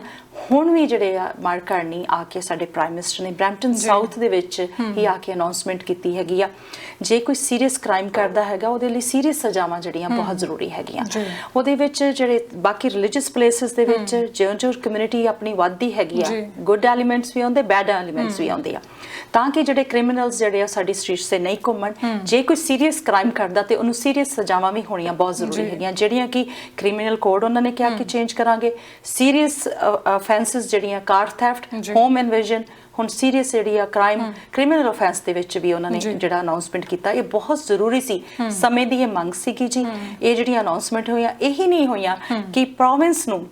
ਹੁਣ ਵੀ ਜਿਹੜੇ ਆ ਮਾਰਕ ਕਰਨੀ ਆ ਕੇ ਸਾਡੇ ਪ੍ਰਾਈਮ ਮਿਨਿਸਟਰ ਨੇ ਬ੍ਰੈਂਪਟਨ। ਸਾਊਥ ਦੇ ਵਿੱਚ ਹੀ ਆ ਕੇ ਅਨਾਉਂਸਮੈਂਟ ਕੀਤੀ ਹੈਗੀ ਆ ਜੇ ਕੋਈ ਸੀਰੀਅਸ ਕ੍ਰਾਈਮ ਕਰਦਾ ਹੈਗਾ ਉਹਦੇ ਲਈ ਸੀਰੀਅਸ ਸਜ਼ਾਵਾਂ ਜਿਹੜੀਆਂ ਬਹੁਤ ਜ਼ਰੂਰੀ ਹੈਗੀਆਂ। ਉਹਦੇ ਵਿੱਚ ਜਿਹੜੇ ਬਾਕੀ ਰਿਲੀਜੀਅਸ ਪਲੇਸਸ ਦੇ ਵਿੱਚ ਜਿਉਂ ਜਿਉਂ ਕਮਿਊਨਿਟੀ ਆਪਣੀ ਵੱਧਦੀ ਹੈਗੀ ਆ। ਗੁੱਡ ਐਲੀਮੈਂਟਸ ਵੀ ਆਉਂਦੇ ਬੈਡ ਐਲੀਮੈਂਟਸ ਵੀ ਆਉਂਦੇ ਆ ਤਾਂ ਕਿ ਜਿਹੜੇ ਕ੍ਰਿਮੀਨਲਸ ਜਿਹੜੇ ਆ ਸਾਡੀ ਸਟਰੀਟਸ ਤੇ ਨਹੀਂ ਘੁੰਮਣ ਜੇ ਕੋਈ ਸੀਰੀਅਸ ਕ੍ਰਾਈਮ ਕਰਦਾ ਤੇ ਉਹਨੂੰ ਸੀਰੀਅਸ ਸਜ਼ਾਵਾਂ ਵੀ ਹੋਣੀਆਂ ਬਹੁਤ ਜ਼ਰੂਰੀ। ਹੈਗੀਆਂ ਜਿਹੜੀਆਂ ਕਿ ਕ੍ਰਿਮੀਨਲ ਕੋਡ ਉਹਨਾਂ ਨੇ ਕਿਹਾ ਕਿ ਚੇਂਜ ਕਰਾਂਗੇ। ਸੀਰੀਅਸ ਅਫੈਂਸਸ ਜਿਹੜੀਆਂ ਕਾਰ ਥੈਫਟ। ਹੋਮ ਇਨਵੇਜਨ ਹੁਣ ਸੀਰੀਅਸ ਜਿਹੜੀ ਆ ਕ੍ਰਾਈਮ ਕ੍ਰਿਮੀਨਲ ਅਫੈਂਸ ਦੇ ਵਿੱਚ ਵੀ ਉਹਨਾਂ ਨੇ। ਜਿਹੜਾ ਅਨਾਉਂਸਮੈਂਟ ਕੀਤਾ ਇਹ ਬਹੁਤ ਜ਼ਰੂਰੀ ਸੀ। ਸਮੇਂ ਦੀ ਇਹ ਮੰਗ ਸੀਗੀ ਜੀ। ਇਹ ਜਿਹੜੀਆਂ ਅਨਾਉਂਸਮੈਂਟ ਹੋਈਆਂ ਇਹੀ ਨਹੀਂ ਹੋਈਆਂ ਕਿ ਪ੍ਰੋਵਿੰਸ ਨੂੰ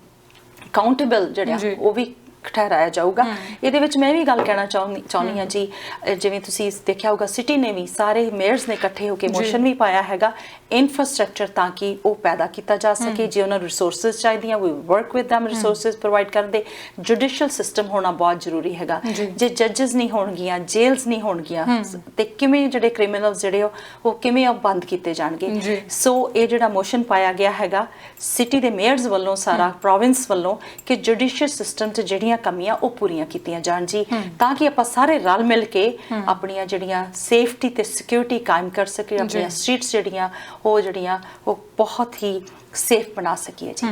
ਕਾਊਂਟੇਬਲ ਜਿਹੜਾ। ਉਹ ਵੀ ਠਹਿਰਾਇਆ ਜਾਊਗਾ। ਇਹਦੇ ਵਿੱਚ ਮੈਂ ਵੀ ਗੱਲ ਕਹਿਣਾ ਚਾਹੁੰਦੀ ਚਾਹੁੰਦੀ ਹਾਂ ਜੀ। ਜਿਵੇਂ ਤੁਸੀਂ ਦੇਖਿਆ ਹੋਊਗਾ ਸਿਟੀ ਨੇ ਵੀ ਸਾਰੇ ਮੇਅਰਸ ਨੇ ਇਕੱਠੇ ਹੋ ਕੇ। ਮੋਸ਼ਨ ਵੀ ਪਾਇਆ ਹੈਗਾ। ਇਨਫਰਾਸਟ੍ਰਕਚਰ ਤਾਂ ਕਿ ਉਹ ਪੈਦਾ ਕੀਤਾ ਜਾ ਸਕੇ ਜੇ ਉਹਨਾਂ ਨੂੰ ਰਿਸੋਰਸਸ ਚਾਹੀਦੀਆਂ we work with them resources provide ਕਰਨ ਦੇ ਜੁਡੀਸ਼ੀਅਲ ਸਿਸਟਮ ਹੋਣਾ ਬਹੁਤ ਜ਼ਰੂਰੀ ਹੈਗਾ। ਜੀ। ਜੱਜਸ ਨਹੀਂ ਹੋਣਗੀਆਂ ਜੇਲਸ ਨਹੀਂ ਹੋਣਗੀਆਂ ਤੇ ਕਿਵੇਂ ਜਿਹੜੇ ਕ੍ਰਿਮੀਨਲਸ ਜਿਹੜੇ ਉਹ ਕਿਵੇਂ ਉਹ ਬੰਦ ਕੀਤੇ ਜਾਣਗੇ। ਸੋ ਇਹ ਜਿਹੜਾ ਮੋਸ਼ਨ ਪਾਇਆ ਗਿਆ ਹੈਗਾ ਸਿਟੀ ਦੇ ਮੇਅਰਸ ਵੱਲੋਂ ਸਾਰਾ ਪ੍ਰੋਵਿੰਸ ਵੱਲੋਂ ਕਿ ਜੁਡੀਸ਼ੀਅਲ ਸਿਸਟਮ 'ਚ ਜਿਹੜੀਆਂ ਕਮੀਆਂ ਉਹ ਪੂਰੀਆਂ ਕੀਤੀਆਂ ਜਾਣ ਜੀ। ਤਾਂ ਕਿ ਆਪਾਂ ਸਾਰੇ ਰਲ ਮਿਲ ਕੇ ਆਪਣੀਆਂ ਜਿਹੜੀਆਂ ਸੇਫਟੀ ਤੇ ਸਿਕਿਉਰਿਟੀ ਕਾਇਮ ਕਰ ਸਕੀਏ ਆਪਣੀਆਂ ਸਟਰੀਟਸ ਜਿਹੜੀਆਂ ਉਹ ਜਿਹੜੀਆਂ ਉਹ ਬਹੁਤ ਹੀ ਸੇਫ ਬਣਾ ਸਕੀਏ ਜੀ।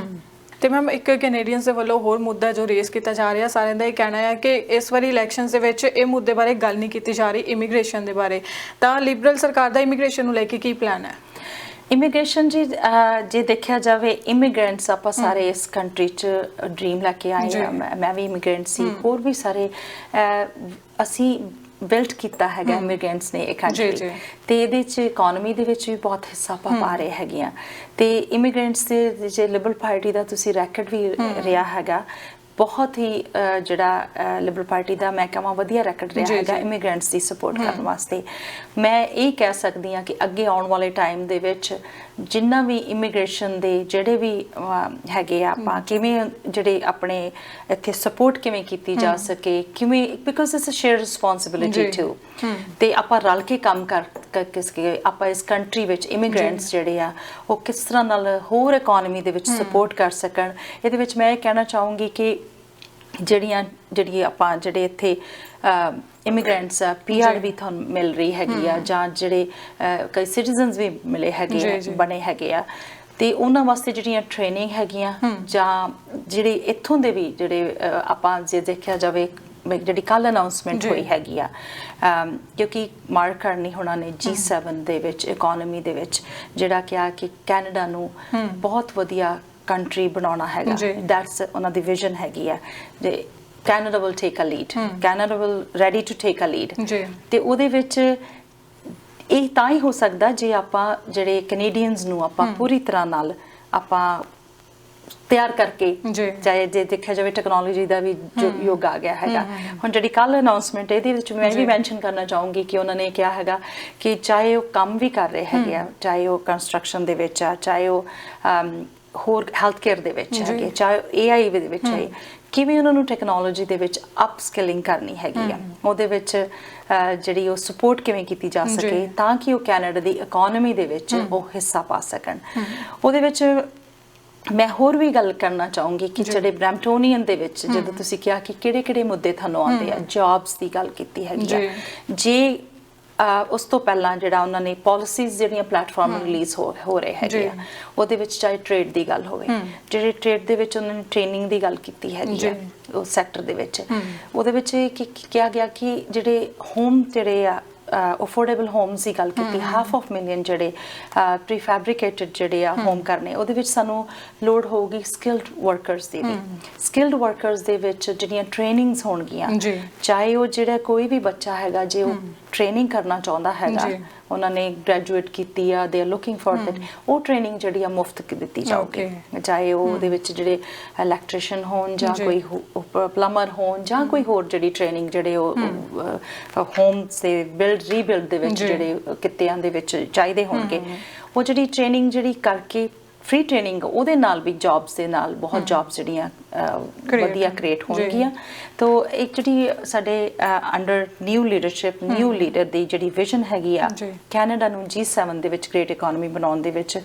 ਤੇ ਮੈਮ ਇੱਕ ਕੈਨੇਡੀਅਨਸ ਦੇ ਵੱਲੋਂ ਹੋਰ ਮੁੱਦਾ ਜੋ ਰੇਸ ਕੀਤਾ ਜਾ ਰਿਹਾ ਸਾਰਿਆਂ ਦਾ ਇਹ ਕਹਿਣਾ ਹੈ ਕਿ ਇਸ ਵਾਰੀ ਇਲੈਕਸ਼ਨਸ ਦੇ ਵਿੱਚ ਇਹ ਮੁੱਦੇ ਬਾਰੇ ਗੱਲ ਨਹੀਂ ਕੀਤੀ ਜਾ ਰਹੀ ਇਮੀਗ੍ਰੇਸ਼ਨ ਦੇ ਬਾਰੇ। ਤਾਂ ਲਿਬਰਲ ਸਰਕਾਰ ਦਾ ਇਮੀਗ੍ਰੇਸ਼ਨ ਨੂੰ ਲੈ ਕੇ ਕੀ ਪਲਾਨ ਹੈ? ਇਮੀਗ੍ਰੇਸ਼ਨ ਜੀ ਜੇ ਦੇਖਿਆ ਜਾਵੇ ਇਮੀਗ੍ਰੈਂਟਸ ਆਪਾਂ ਸਾਰੇ ਇਸ ਕੰਟਰੀ 'ਚ ਡ੍ਰੀਮ ਲੈ ਕੇ ਆਏ। ਆ। ਮੈਂ ਵੀ ਇਮੀਗ੍ਰੈਂਟ ਸੀ। ਹੋਰ ਵੀ ਸਾਰੇ ਅਸੀਂ ਬਿਲਟ ਕੀਤਾ ਹੈਗਾ ਇਮੀਗ੍ਰੈਂਟਸ ਨੇ ਇਹ ਕੰਟਰੀ। ਤੇ ਇਹਦੇ 'ਚ ਇਕਨੋਮੀ ਦੇ ਵਿੱਚ ਵੀ ਬਹੁਤ ਹਿੱਸਾ ਆਪਾਂ ਪਾ ਰਹੇ ਹੈਗੇ ਆ। ਤੇ ਇਮੀਗ੍ਰੈਂਟਸ ਦੇ ਜੇ ਲਿਬਰਲ ਪਾਰਟੀ ਦਾ ਤੁਸੀਂ ਰੈਕਟ ਵੀ ਰਿਹਾ ਹੈਗਾ। ਬਹੁਤ ਹੀ ਜਿਹੜਾ ਲਿਬਰਲ ਪਾਰਟੀ ਦਾ ਮੈਂ ਕਹਾਂ ਵਧੀਆ ਰੈਕਟ ਰਿਹਾ ਹੈਗਾ। ਇਮੀਗ੍ਰੈਂਟਸ ਦੀ ਸਪੋਰਟ ਕਰਨ ਵਾਸਤੇ। ਮੈਂ ਇਹ ਕਹਿ ਸਕਦੀ ਹਾਂ ਕਿ ਅੱਗੇ ਆਉਣ ਵਾਲੇ ਟਾਈਮ ਦੇ ਵਿੱਚ ਜਿੰਨਾ ਵੀ ਇਮੀਗ੍ਰੇਸ਼ਨ ਦੇ ਜਿਹੜੇ ਵੀ ਹੈਗੇ ਆ ਆਪਾਂ ਕਿਵੇਂ ਜਿਹੜੇ ਆਪਣੇ ਇੱਥੇ ਸਪੋਰਟ ਕਿਵੇਂ ਕੀਤੀ ਜਾ ਸਕੇ ਕਿਵੇਂ because it's a share responsibility. Too ਤੇ ਆਪਾਂ ਰਲ ਕੇ ਕੰਮ ਕਰ ਕਰ ਕਿਸ ਕੇ ਆਪਾਂ ਇਸ ਕੰਟਰੀ ਵਿੱਚ ਇਮੀਗ੍ਰੈਂਟਸ ਜਿਹੜੇ ਆ ਉਹ ਕਿਸ ਤਰ੍ਹਾਂ ਨਾਲ ਹੋਰ ਇਕਨੋਮੀ ਦੇ ਵਿੱਚ ਸਪੋਰਟ ਕਰ ਸਕਣ। ਇਹਦੇ ਵਿੱਚ ਮੈਂ ਇਹ ਕਹਿਣਾ ਚਾਹੂੰਗੀ ਕਿ ਜਿਹੜੀਆਂ ਜਿਹੜੀ ਆਪਾਂ ਜਿਹੜੇ ਇੱਥੇ ਇਮੀਗ੍ਰੈਂਟਸ ਆ ਪੀਆਰ। ਵੀ ਤੁਹਾਨੂੰ ਮਿਲ ਰਹੀ ਹੈਗੀ ਆ ਜਾਂ ਜਿਹੜੇ ਕਈ ਸਿਟੀਜ਼ਨਸ ਵੀ ਮਿਲੇ ਹੈਗੇ। ਬਣੇ ਹੈਗੇ ਆ ਤੇ ਉਹਨਾਂ ਵਾਸਤੇ ਜਿਹੜੀਆਂ ਟ੍ਰੇਨਿੰਗ ਹੈਗੀਆਂ ਜਾਂ ਜਿਹੜੇ ਇੱਥੋਂ ਦੇ ਵੀ ਜਿਹੜੇ ਆਪਾਂ ਜੇ ਦੇਖਿਆ ਜਾਵੇ ਜਿਹੜੀ ਕੱਲ ਅਨਾਉਂਸਮੈਂਟ। ਹੋਈ ਹੈਗੀ ਆ ਕਿਉਂਕਿ ਮਾਰਕ ਕਰਨੀ ਹੋਣਾ ਨੇ G7 ਦੇ ਵਿੱਚ ਇਕਨੋਮੀ ਦੇ ਵਿੱਚ ਜਿਹੜਾ ਕਿਹਾ ਕਿ ਕੈਨੇਡਾ ਨੂੰ ਬਹੁਤ ਵਧੀਆ ਕੰਟਰੀ ਬਣਾਉਣਾ ਹੈਗਾ। ਦੈਟਸ ਉਹਨਾਂ ਦੀ ਵਿਜ਼ਨ ਹੈਗੀ ਆ ਜੇ Canada will take a lead Canada will ready to take a lead ਜੀ ਤੇ ਉਹਦੇ ਵਿੱਚ ਇਹ ਤਾਂ ਹੀ ਹੋ ਸਕਦਾ ਜੇ ਆਪਾਂ ਜਿਹੜੇ ਕੈਨੇਡੀਅਨਸ ਨੂੰ ਆਪਾਂ ਪੂਰੀ ਤਰ੍ਹਾਂ ਨਾਲ ਆਪਾਂ ਤਿਆਰ ਕਰਕੇ। ਚਾਹੇ ਜੇ ਦੇਖਿਆ ਜਾਵੇ ਟੈਕਨੋਲੋਜੀ ਦਾ ਵੀ ਯੁੱਗ ਆ ਗਿਆ ਹੈਗਾ ਹੁਣ ਜਿਹੜੀ ਕੱਲ ਅਨਾਉਂਸਮੈਂਟ ਇਹਦੇ ਵਿੱਚ ਮੈਂ। ਵੀ ਮੈਂਸ਼ਨ ਕਰਨਾ ਚਾਹੂੰਗੀ ਕਿ ਉਹਨਾਂ ਨੇ ਕਿਹਾ ਹੈਗਾ ਕਿ ਚਾਹੇ ਉਹ ਕੰਮ ਵੀ ਕਰ ਰਹੇ ਹੈਗੇ ਆ ਚਾਹੇ ਉਹ ਕੰਸਟਰਕਸ਼ਨ ਦੇ ਵਿੱਚ ਆ ਚਾਹੇ ਉਹ ਹੋਰ ਹੈਲਥ ਕੇਅਰ ਦੇ ਵਿੱਚ। ਹੈਗੇ ਚਾਹੇ ਏਆਈ ਦੇ ਵਿੱਚ ਹੈ ਕਿਵੇਂ ਉਹਨਾਂ ਨੂੰ ਟੈਕਨੋਲੋਜੀ ਦੇ ਵਿੱਚ ਅਪ ਸਕਿਲਿੰਗ ਕਰਨੀ ਹੈਗੀ ਆ? ਉਹਦੇ ਵਿੱਚ ਜਿਹੜੀ ਉਹ ਸਪੋਰਟ ਕਿਵੇਂ ਕੀਤੀ ਜਾ। ਸਕੇ ਤਾਂ ਕਿ ਉਹ ਕੈਨੇਡਾ ਦੀ ਇਕਨੋਮੀ ਦੇ ਵਿੱਚ ਉਹ ਹਿੱਸਾ ਪਾ ਸਕਣ। ਉਹਦੇ ਵਿੱਚ ਮੈਂ ਹੋਰ ਵੀ ਗੱਲ ਕਰਨਾ ਚਾਹੂੰਗੀ ਕਿ। ਜਿਹੜੇ ਬ੍ਰੈਂਟੋਨੀਅਨ ਦੇ ਵਿੱਚ ਜਦੋਂ ਤੁਸੀਂ ਕਿਹਾ ਕਿ ਕਿਹੜੇ-ਕਿਹੜੇ ਮੁੱਦੇ ਤੁਹਾਨੂੰ ਆਉਂਦੇ ਆ ਜੌਬਸ ਦੀ ਗੱਲ ਕੀਤੀ ਹੈਗੀ ਆ ਜੀ। ਉਸ ਤੋਂ ਪਹਿਲਾਂ ਜਿਹੜਾ ਉਹਨਾਂ ਨੇ ਪਾਲਿਸੀਜ਼ ਜਿਹੜੀਆਂ ਪਲੇਟਫਾਰਮ ਰਿਲੀਜ਼ ਹੋ ਹੋ ਰਹੇ ਹੈਗੇ ਆ ਜੀ। ਉਹਦੇ ਵਿੱਚ ਚਾਹੇ ਟ੍ਰੇਡ ਦੀ ਗੱਲ ਹੋਵੇ ਜਿਹੜੇ ਟ੍ਰੇਡ ਦੇ ਵਿੱਚ ਉਹਨਾਂ ਨੇ ਟ੍ਰੇਨਿੰਗ ਦੀ ਗੱਲ ਕੀਤੀ ਹੈਗੀ ਆ ਜੀ। ਉਹ ਸੈਕਟਰ ਦੇ ਵਿੱਚ। ਉਹਦੇ ਵਿੱਚ ਕਿਹਾ ਗਿਆ ਕਿ ਜਿਹੜੇ ਹੋਮ ਜਿਹੜੇ ਆ ਅਫੋਰਡੇਬਲ ਹੋਮਸ ਦੀ ਗੱਲ ਕੀਤੀ ਹਾਫ ਆਫ ਮਿਲੀਅਨ ਜਿਹੜੇ ਪ੍ਰੀਫੈਬਰਿਕੇਟਡ ਜਿਹੜੇ ਆ ਹੋਮ। ਕਰਨੇ ਉਹਦੇ ਵਿੱਚ ਸਾਨੂੰ ਲੋਡ ਹੋਊਗੀ ਸਕਿਲਡ ਵਰਕਰਸ ਦੀ ਵੀ। ਸਕਿਲਡ ਵਰਕਰਸ ਦੇ ਵਿੱਚ ਜਿਹੜੀਆਂ ਟ੍ਰੇਨਿੰਗਸ ਹੋਣਗੀਆਂ। ਚਾਹੇ ਉਹ ਜਿਹੜਾ ਕੋਈ ਵੀ ਬੱਚਾ ਹੈਗਾ ਜੇ ਉਹ ਟ੍ਰੇਨਿੰਗ ਕਰਨਾ ਚਾਹੁੰਦਾ ਹੈਗਾ। ਉਹਨਾਂ ਨੇ ਗ੍ਰੈਜੂਏਟ ਕੀਤੀ ਆ they are looking for that ਉਹ ਟ੍ਰੇਨਿੰਗ ਜਿਹੜੀ ਆ ਮੁਫਤ ਦਿੱਤੀ ਜਾਊਗੀ. ਚਾਹੇ ਉਹ ਉਹਦੇ ਵਿੱਚ ਜਿਹੜੇ ਇਲੈਕਟ੍ਰੀਸ਼ੀਅਨ ਹੋਣ ਜਾਂ। ਕੋਈ ਪਲੰਬਰ ਹੋਣ ਜਾਂ ਕੋਈ ਹੋਰ ਜਿਹੜੀ ਟ੍ਰੇਨਿੰਗ ਜਿਹੜੇ ਉਹ ਹੋਮ ਸੇ ਬਿਲਡ ਰੀਬਿਲਡ ਦੇ ਵਿੱਚ। ਜਿਹੜੇ ਕਿੱਤਿਆਂ ਦੇ ਵਿੱਚ ਚਾਹੀਦੇ ਹੋਣਗੇ। ਉਹ ਜਿਹੜੀ ਟ੍ਰੇਨਿੰਗ ਜਿਹੜੀ ਕਰਕੇ ਫ੍ਰੀ ਟ੍ਰੇਨਿੰਗ ਉਹਦੇ ਨਾਲ ਵੀ ਜੌਬਸ ਦੇ ਨਾਲ ਬਹੁਤ ਜੌਬਸ ਜਿਹੜੀਆਂ ਵਧੀਆ। ਕ੍ਰੀਏਟ। ਹੋਣਗੀਆਂ। ਤੋ ਇੱਕ ਜਿਹੜੀ ਸਾਡੇ under new leadership new leader ਦੀ ਜਿਹੜੀ ਵਿਜ਼ਨ ਹੈਗੀ ਆ। ਕੈਨੇਡਾ ਨੂੰ G7 ਦੇ ਵਿੱਚ ਗ੍ਰੇਟ ਇਕਨੋਮੀ ਬਣਾਉਣ ਦੇ ਵਿੱਚ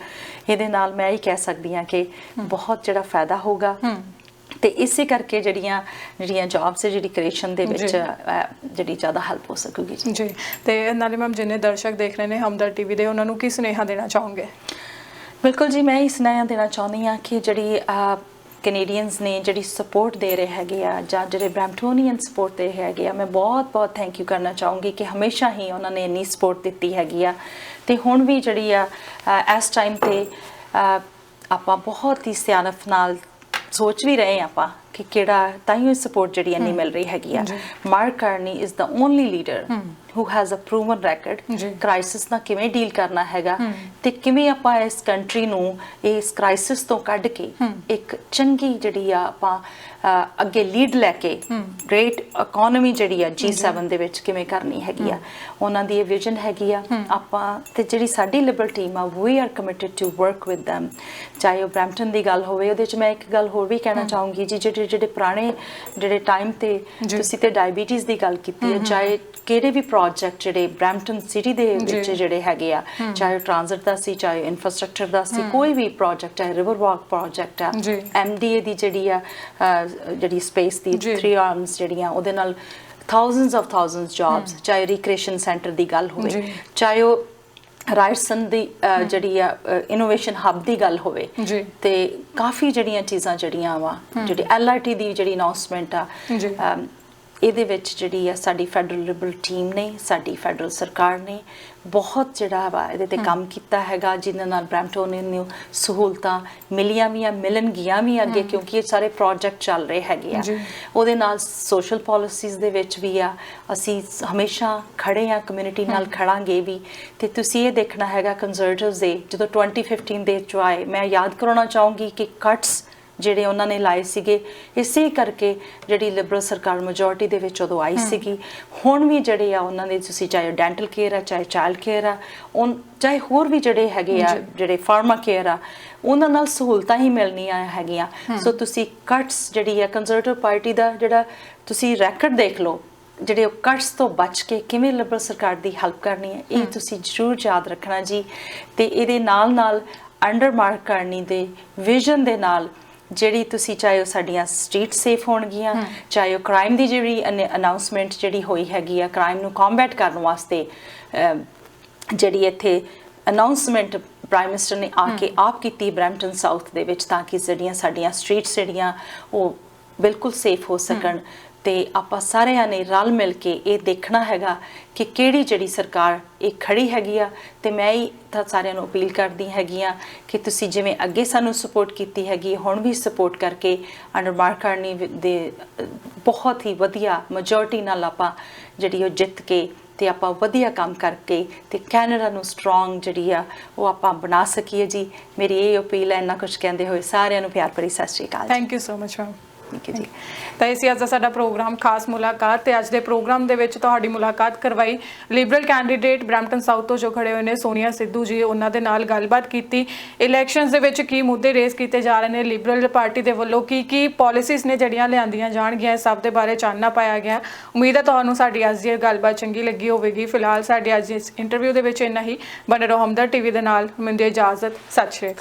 ਇਹਦੇ ਨਾਲ ਮੈਂ ਇਹ ਕਹਿ ਸਕਦੀ ਹਾਂ ਕਿ ਬਹੁਤ ਜਿਹੜਾ ਫਾਇਦਾ ਹੋਊਗਾ। ਤੇ ਇਸੇ ਕਰਕੇ ਜਿਹੜੀਆਂ ਜਿਹੜੀਆਂ ਜੌਬਸ ਜਿਹੜੀ ਕ੍ਰੀਏਸ਼ਨ ਦੇ ਵਿੱਚ ਜਿਹੜੀ ਜ਼ਿਆਦਾ ਹੈਲਪ ਹੋ ਸਕੂਗੀ। ਜੀ। ਤੇ ਨਾਲੇ ਮੈਮ ਜਿੰਨੇ ਦਰਸ਼ਕ ਦੇਖ ਰਹੇ ਨੇ ਹਮਦਰ ਟੀਵੀ ਦੇ ਉਹਨਾਂ ਨੂੰ ਕੀ ਸੁਨੇਹਾ ਦੇਣਾ ਚਾਹੋਗੇ? ਬਿਲਕੁਲ ਜੀ, ਮੈਂ ਇਹ ਸੁਣਾਇਆ ਦੇਣਾ ਚਾਹੁੰਦੀ ਹਾਂ ਕਿ ਜਿਹੜੀ ਕੈਨੇਡੀਅਨਸ ਨੇ ਜਿਹੜੀ ਸਪੋਰਟ ਦੇ ਰਹੇ ਹੈਗੇ ਆ, ਜਾਂ ਜਿਹੜੇ ਬ੍ਰੈਂਪਟੋਨੀਅਨ ਸਪੋਰਟ ਦੇ ਰਹੇ ਹੈਗੇ ਆ, ਮੈਂ ਬਹੁਤ ਬਹੁਤ ਥੈਂਕ ਯੂ ਕਰਨਾ ਚਾਹੂੰਗੀ ਕਿ ਹਮੇਸ਼ਾ ਹੀ ਉਹਨਾਂ ਨੇ ਇੰਨੀ ਸਪੋਰਟ ਦਿੱਤੀ ਹੈਗੀ ਆ। ਤੇ ਹੁਣ ਵੀ ਜਿਹੜੀ ਆ ਇਸ ਟਾਈਮ ਤੇ ਆਪਾਂ ਬਹੁਤ ਹੀ ਸਿਆਣਪ ਨਾਲ ਸੋਚ ਵੀ ਰਹੇ ਹਾਂ ਆਪਾਂ। ਕਿ ਕਿਹੜਾ ਤਾਂ ਹੀ ਸਪੋਰਟ ਜਿਹੜੀ ਇੰਨੀ ਮਿਲ ਰਹੀ ਹੈਗੀ ਆ। Mark Carney is the only leader who has a proven record. Crisis ਨਾਲ ਕਿਵੇਂ ਡੀਲ ਕਰਨਾ ਹੈਗਾ? ਤੇ ਕਿਵੇਂ ਆਪਾਂ ਇਸ ਕੰਟਰੀ ਨੂੰ ਇਸ ਕ੍ਰਾਈਸਿਸ ਤੋਂ ਕੱਢ ਕੇ ਇੱਕ ਚੰਗੀ ਜਿਹੜੀ ਆ ਆਪਾਂ ਅੱਗੇ ਲੀਡ ਲੈ ਕੇ ਗ੍ਰੇਟ ਇਕਨੋਮੀ ਜਿਹੜੀ ਆ G7 ਦੇ ਵਿੱਚ ਕਿਵੇਂ ਕਰਨੀ ਹੈਗੀ ਆ। ਉਹਨਾਂ ਦੀ ਇਹ ਵਿਜ਼ਨ ਹੈਗੀ ਆ। ਆਪਾਂ ਤੇ ਜਿਹੜੀ ਸਾਡੀ ਲਿਬਰਲ ਟੀਮ ਆ we are committed to work with them ਚਾਹੇ ਉਹ ਬ੍ਰੈਂਪਟਨ ਦੀ ਗੱਲ ਹੋਵੇ ਉਹਦੇ ਚ ਮੈਂ ਇੱਕ ਗੱਲ ਹੋਰ ਵੀ ਕਹਿਣਾ ਚਾਹੂੰਗੀ ਜੀ ਜਿਹੜੇ ਜਿਹੜੇ ਪੁਰਾਣੇ ਜਿਹੜੇ ਟਾਈਮ ਤੇ। ਤੁਸੀਂ ਤੇ ਡਾਇਬੀਟੀਜ਼ ਦੀ ਗੱਲ ਕੀਤੀ ਹੈ ਚਾਹੇ ਕਿਹੜੇ ਵੀ ਪ੍ਰੋਜੈਕਟ ਜਿਹੜੇ ਬ੍ਰੈਂਪਟਨ ਸਿਟੀ ਦੇ। ਵਿੱਚ ਜਿਹੜੇ ਹੈਗੇ ਆ ਚਾਹੇ ਟ੍ਰਾਂਜ਼ਿਟ ਦਾ ਸੀ ਚਾਹੇ ਇਨਫਰਾਸਟ੍ਰਕਚਰ ਦਾ ਸੀ ਕੋਈ ਵੀ ਪ੍ਰੋਜੈਕਟ ਹੈ ਰਿਵਰ ਵਾਕ ਪ੍ਰੋਜੈਕਟ ਆ। ਐਮਡੀਏ ਦੀ ਜਿਹੜੀ ਆ ਜਿਹੜੀ ਸਪੇਸ ਦੀ ਜੀ। 3 ਆਰਮਸ ਜਿਹੜੀਆਂ ਉਹਦੇ ਨਾਲ thousands of thousands jobs ਚਾਹੇ ਰੀਕ੍ਰੀਏਸ਼ਨ ਸੈਂਟਰ ਦੀ ਗੱਲ ਹੋਵੇ। ਚਾਹੇ ਉਹ ਰਾਈਟਸਨ ਦੀ ਜਿਹੜੀ ਆ ਇਨੋਵੇਸ਼ਨ ਹੱਬ ਦੀ ਗੱਲ ਹੋਵੇ। ਤੇ ਕਾਫੀ ਜਿਹੜੀਆਂ ਚੀਜ਼ਾਂ ਜਿਹੜੀਆਂ ਵਾ ਜਿਹੜੀ ਐਲਆਰਟੀ ਦੀ ਜਿਹੜੀ ਅਨਾਉਂਸਮੈਂਟ ਆ ਇਹਦੇ ਵਿੱਚ ਜਿਹੜੀ ਆ ਸਾਡੀ ਫੈਡਰਲ ਲਿਬਰਲ ਟੀਮ ਨੇ ਸਾਡੀ ਫੈਡਰਲ ਸਰਕਾਰ ਨੇ ਬਹੁਤ ਜਿਹੜਾ ਵਾ ਇਹਦੇ ਤੇ ਕੰਮ ਕੀਤਾ ਹੈਗਾ ਜਿਨ੍ਹਾਂ ਨਾਲ ਬ੍ਰੈਂਪਟਨ ਨੂੰ ਸਹੂਲਤਾਂ ਮਿਲੀਆਂ ਵੀ ਆ ਮਿਲਣਗੀਆਂ ਵੀ ਅੱਗੇ ਕਿਉਂਕਿ ਇਹ ਸਾਰੇ ਪ੍ਰੋਜੈਕਟ ਚੱਲ ਰਹੇ ਹੈਗੇ ਆ। ਉਹਦੇ ਨਾਲ ਸੋਸ਼ਲ ਪਾਲਿਸੀਜ਼ ਦੇ ਵਿੱਚ ਵੀ ਆ ਅਸੀਂ ਹਮੇਸ਼ਾ ਖੜੇ ਆ ਕਮਿਊਨਿਟੀ ਨਾਲ ਖੜਾਂਗੇ ਵੀ। ਤੇ ਤੁਸੀਂ ਇਹ ਦੇਖਣਾ ਹੈਗਾ ਕੰਜ਼ਰਵੇਟਿਵਸ ਦੇ ਜਦੋਂ 2015 ਦੇ ਚ ਆਏ ਮੈਂ ਯਾਦ ਕਰਾਉਣਾ ਚਾਹੂੰਗੀ ਕਿ ਕੱਟਸ ਜਿਹੜੇ ਉਹਨਾਂ ਨੇ ਲਾਏ ਸੀਗੇ ਇਸੇ ਕਰਕੇ ਜਿਹੜੀ ਲਿਬਰਲ ਸਰਕਾਰ ਮੈਜੋਰਟੀ ਦੇ ਵਿੱਚ ਉਦੋਂ ਆਈ ਸੀਗੀ। ਹੁਣ ਵੀ ਜਿਹੜੇ ਆ ਉਹਨਾਂ ਦੇ ਤੁਸੀਂ ਚਾਹੇ ਡੈਂਟਲ ਕੇਅਰ ਆ ਚਾਹੇ ਚਾਈਲਡ ਕੇਅਰ ਆ ਉਹ ਚਾਹੇ ਹੋਰ ਵੀ ਜਿਹੜੇ ਹੈਗੇ ਆ ਜਿਹੜੇ ਫਾਰਮਾ ਕੇਅਰ ਆ ਉਹਨਾਂ ਨਾਲ ਸਹੂਲਤਾਂ ਹੀ ਮਿਲਣੀਆਂ ਹੈਗੀਆਂ। ਸੋ ਤੁਸੀਂ ਕੱਟਸ ਜਿਹੜੀ ਆ ਕੰਜ਼ਰਵੇਟਿਵ ਪਾਰਟੀ ਦਾ ਜਿਹੜਾ ਤੁਸੀਂ ਰੈਕੋਰਡ ਦੇਖ ਲਓ ਜਿਹੜੇ ਕੱਟਸ ਤੋਂ ਬਚ ਕੇ ਕਿਵੇਂ ਲਿਬਰਲ ਸਰਕਾਰ ਦੀ ਹੈਲਪ ਕਰਨੀ ਹੈ ਇਹ ਤੁਸੀਂ ਜ਼ਰੂਰ ਯਾਦ ਰੱਖਣਾ ਜੀ। ਤੇ ਇਹਦੇ ਨਾਲ ਨਾਲ ਅੰਡਰ ਮਾਰਕ ਕਰਨੀ ਦੇ ਵਿਜ਼ਨ ਦੇ ਨਾਲ ਜਿਹੜੀ ਤੁਸੀਂ ਚਾਹੇ ਉਹ ਸਾਡੀਆਂ ਸਟਰੀਟ ਸੇਫ ਹੋਣਗੀਆਂ ਚਾਹੇ ਉਹ ਕ੍ਰਾਈਮ ਦੀ ਜਿਹੜੀ ਅਨਾਉਂਸਮੈਂਟ ਜਿਹੜੀ ਹੋਈ ਹੈਗੀ ਆ ਕ੍ਰਾਈਮ ਨੂੰ ਕੰਬੈਟ ਕਰਨ ਵਾਸਤੇ ਜਿਹੜੀ ਇੱਥੇ ਅਨਾਉਂਸਮੈਂਟ ਪ੍ਰਾਈਮ ਮਿਨਿਸਟਰ ਨੇ ਆ ਕੇ ਆਪ ਕੀਤੀ ਬ੍ਰੈਂਪਟਨ ਸਾਊਥ ਦੇ ਵਿੱਚ ਤਾਂ ਕਿ ਜਿਹੜੀਆਂ ਸਾਡੀਆਂ ਸਟਰੀਟਸ ਜਿਹੜੀਆਂ ਉਹ ਬਿਲਕੁਲ ਸੇਫ ਹੋ ਸਕਣ। ਤੇ ਆਪਾਂ ਸਾਰਿਆਂ ਨੇ ਰਲ ਮਿਲ ਕੇ ਇਹ ਦੇਖਣਾ ਹੈਗਾ ਕਿ ਕਿਹੜੀ ਜਿਹੜੀ ਸਰਕਾਰ ਇਹ ਖੜੀ ਹੈਗੀ ਆ। ਤੇ ਮੈਂ ਹੀ ਤਾਂ ਸਾਰਿਆਂ ਨੂੰ ਅਪੀਲ ਕਰਦੀ ਹੈਗੀ ਆ ਕਿ ਤੁਸੀਂ ਜਿਵੇਂ ਅੱਗੇ ਸਾਨੂੰ ਸਪੋਰਟ ਕੀਤੀ ਹੈਗੀ, ਹੁਣ ਵੀ ਸਪੋਰਟ ਕਰਕੇ ਅੰਡਰ ਮਾਰਕਰਨੀ ਦੇ, ਬਹੁਤ ਹੀ ਵਧੀਆ ਮੈਜੋਰਟੀ ਨਾਲ ਆਪਾਂ ਜਿਹੜੀ ਉਹ ਜਿੱਤ ਕੇ ਤੇ ਆਪਾਂ ਵਧੀਆ ਕੰਮ ਕਰਕੇ ਤੇ ਕੈਨੇਡਾ ਨੂੰ ਸਟਰੋਂਗ ਜਿਹੜੀ ਆ ਉਹ ਆਪਾਂ ਬਣਾ ਸਕੀਏ ਜੀ। ਮੇਰੀ ਇਹ ਅਪੀਲ ਹੈ, ਇੰਨਾ ਕੁਝ ਕਹਿੰਦੇ ਹੋਏ ਸਾਰਿਆਂ ਨੂੰ ਪਿਆਰ ਭਰੀ ਸਤਿ ਸ਼੍ਰੀ ਅਕਾਲ thank you so much ma'am thank you ਜੀ। ਤਾਂ ਇਸ ਅੱਜ ਦਾ ਸਾਡਾ ਪ੍ਰੋਗਰਾਮ ਖਾਸ ਮੁਲਾਕਾਤ ਤੇ ਅੱਜ ਦੇ ਪ੍ਰੋਗਰਾਮ ਦੇ ਵਿੱਚ ਤੁਹਾਡੀ ਮੁਲਾਕਾਤ ਕਰਵਾਈ। ਲਿਬਰਲ ਕੈਂਡੀਡੇਟ ਬ੍ਰੈਂਪਟਨ ਸਾਊਥ ਤੋਂ ਜੋ ਖੜੇ ਹੋਏ ਨੇ, ਸੋਨੀਆ ਸਿੱਧੂ ਜੀ, ਉਹਨਾਂ ਦੇ ਨਾਲ ਗੱਲਬਾਤ ਕੀਤੀ। ਇਲੈਕਸ਼ਨਸ ਦੇ ਵਿੱਚ ਕੀ ਮੁੱਦੇ ਰੇਜ਼ ਕੀਤੇ ਜਾ ਰਹੇ ਨੇ ਲਿਬਰਲ ਪਾਰਟੀ ਦੇ ਵੱਲੋਂ? ਕੀ ਕੀ ਪਾਲਿਸੀਜ਼ ਨੇ ਜਿਹੜੀਆਂ ਲਿਆਂਦੀਆਂ ਜਾਣਗੀਆਂ? ਸਭ ਦੇ ਬਾਰੇ ਚਾਨਣਾ ਪਾਇਆ ਗਿਆ। ਉਮੀਦ ਹੈ ਤੁਹਾਨੂੰ ਸਾਡੀ ਅੱਜ ਦੀ ਇਹ ਗੱਲਬਾਤ ਚੰਗੀ ਲੱਗੀ ਹੋਵੇਗੀ। ਫਿਲਹਾਲ ਸਾਡੀ ਅੱਜ ਇਸ ਇੰਟਰਵਿਊ ਦੇ ਵਿੱਚ ਇੰਨਾ ਹੀ। ਬਣੇ ਰਹੋ ਹਮਦਰ ਟੀਵੀ ਦੇ ਨਾਲ। ਮੈਨੂੰ ਇਜਾਜ਼ਤ। ਸਤਿ ਸ਼੍ਰੀ ਅਕਾਲ।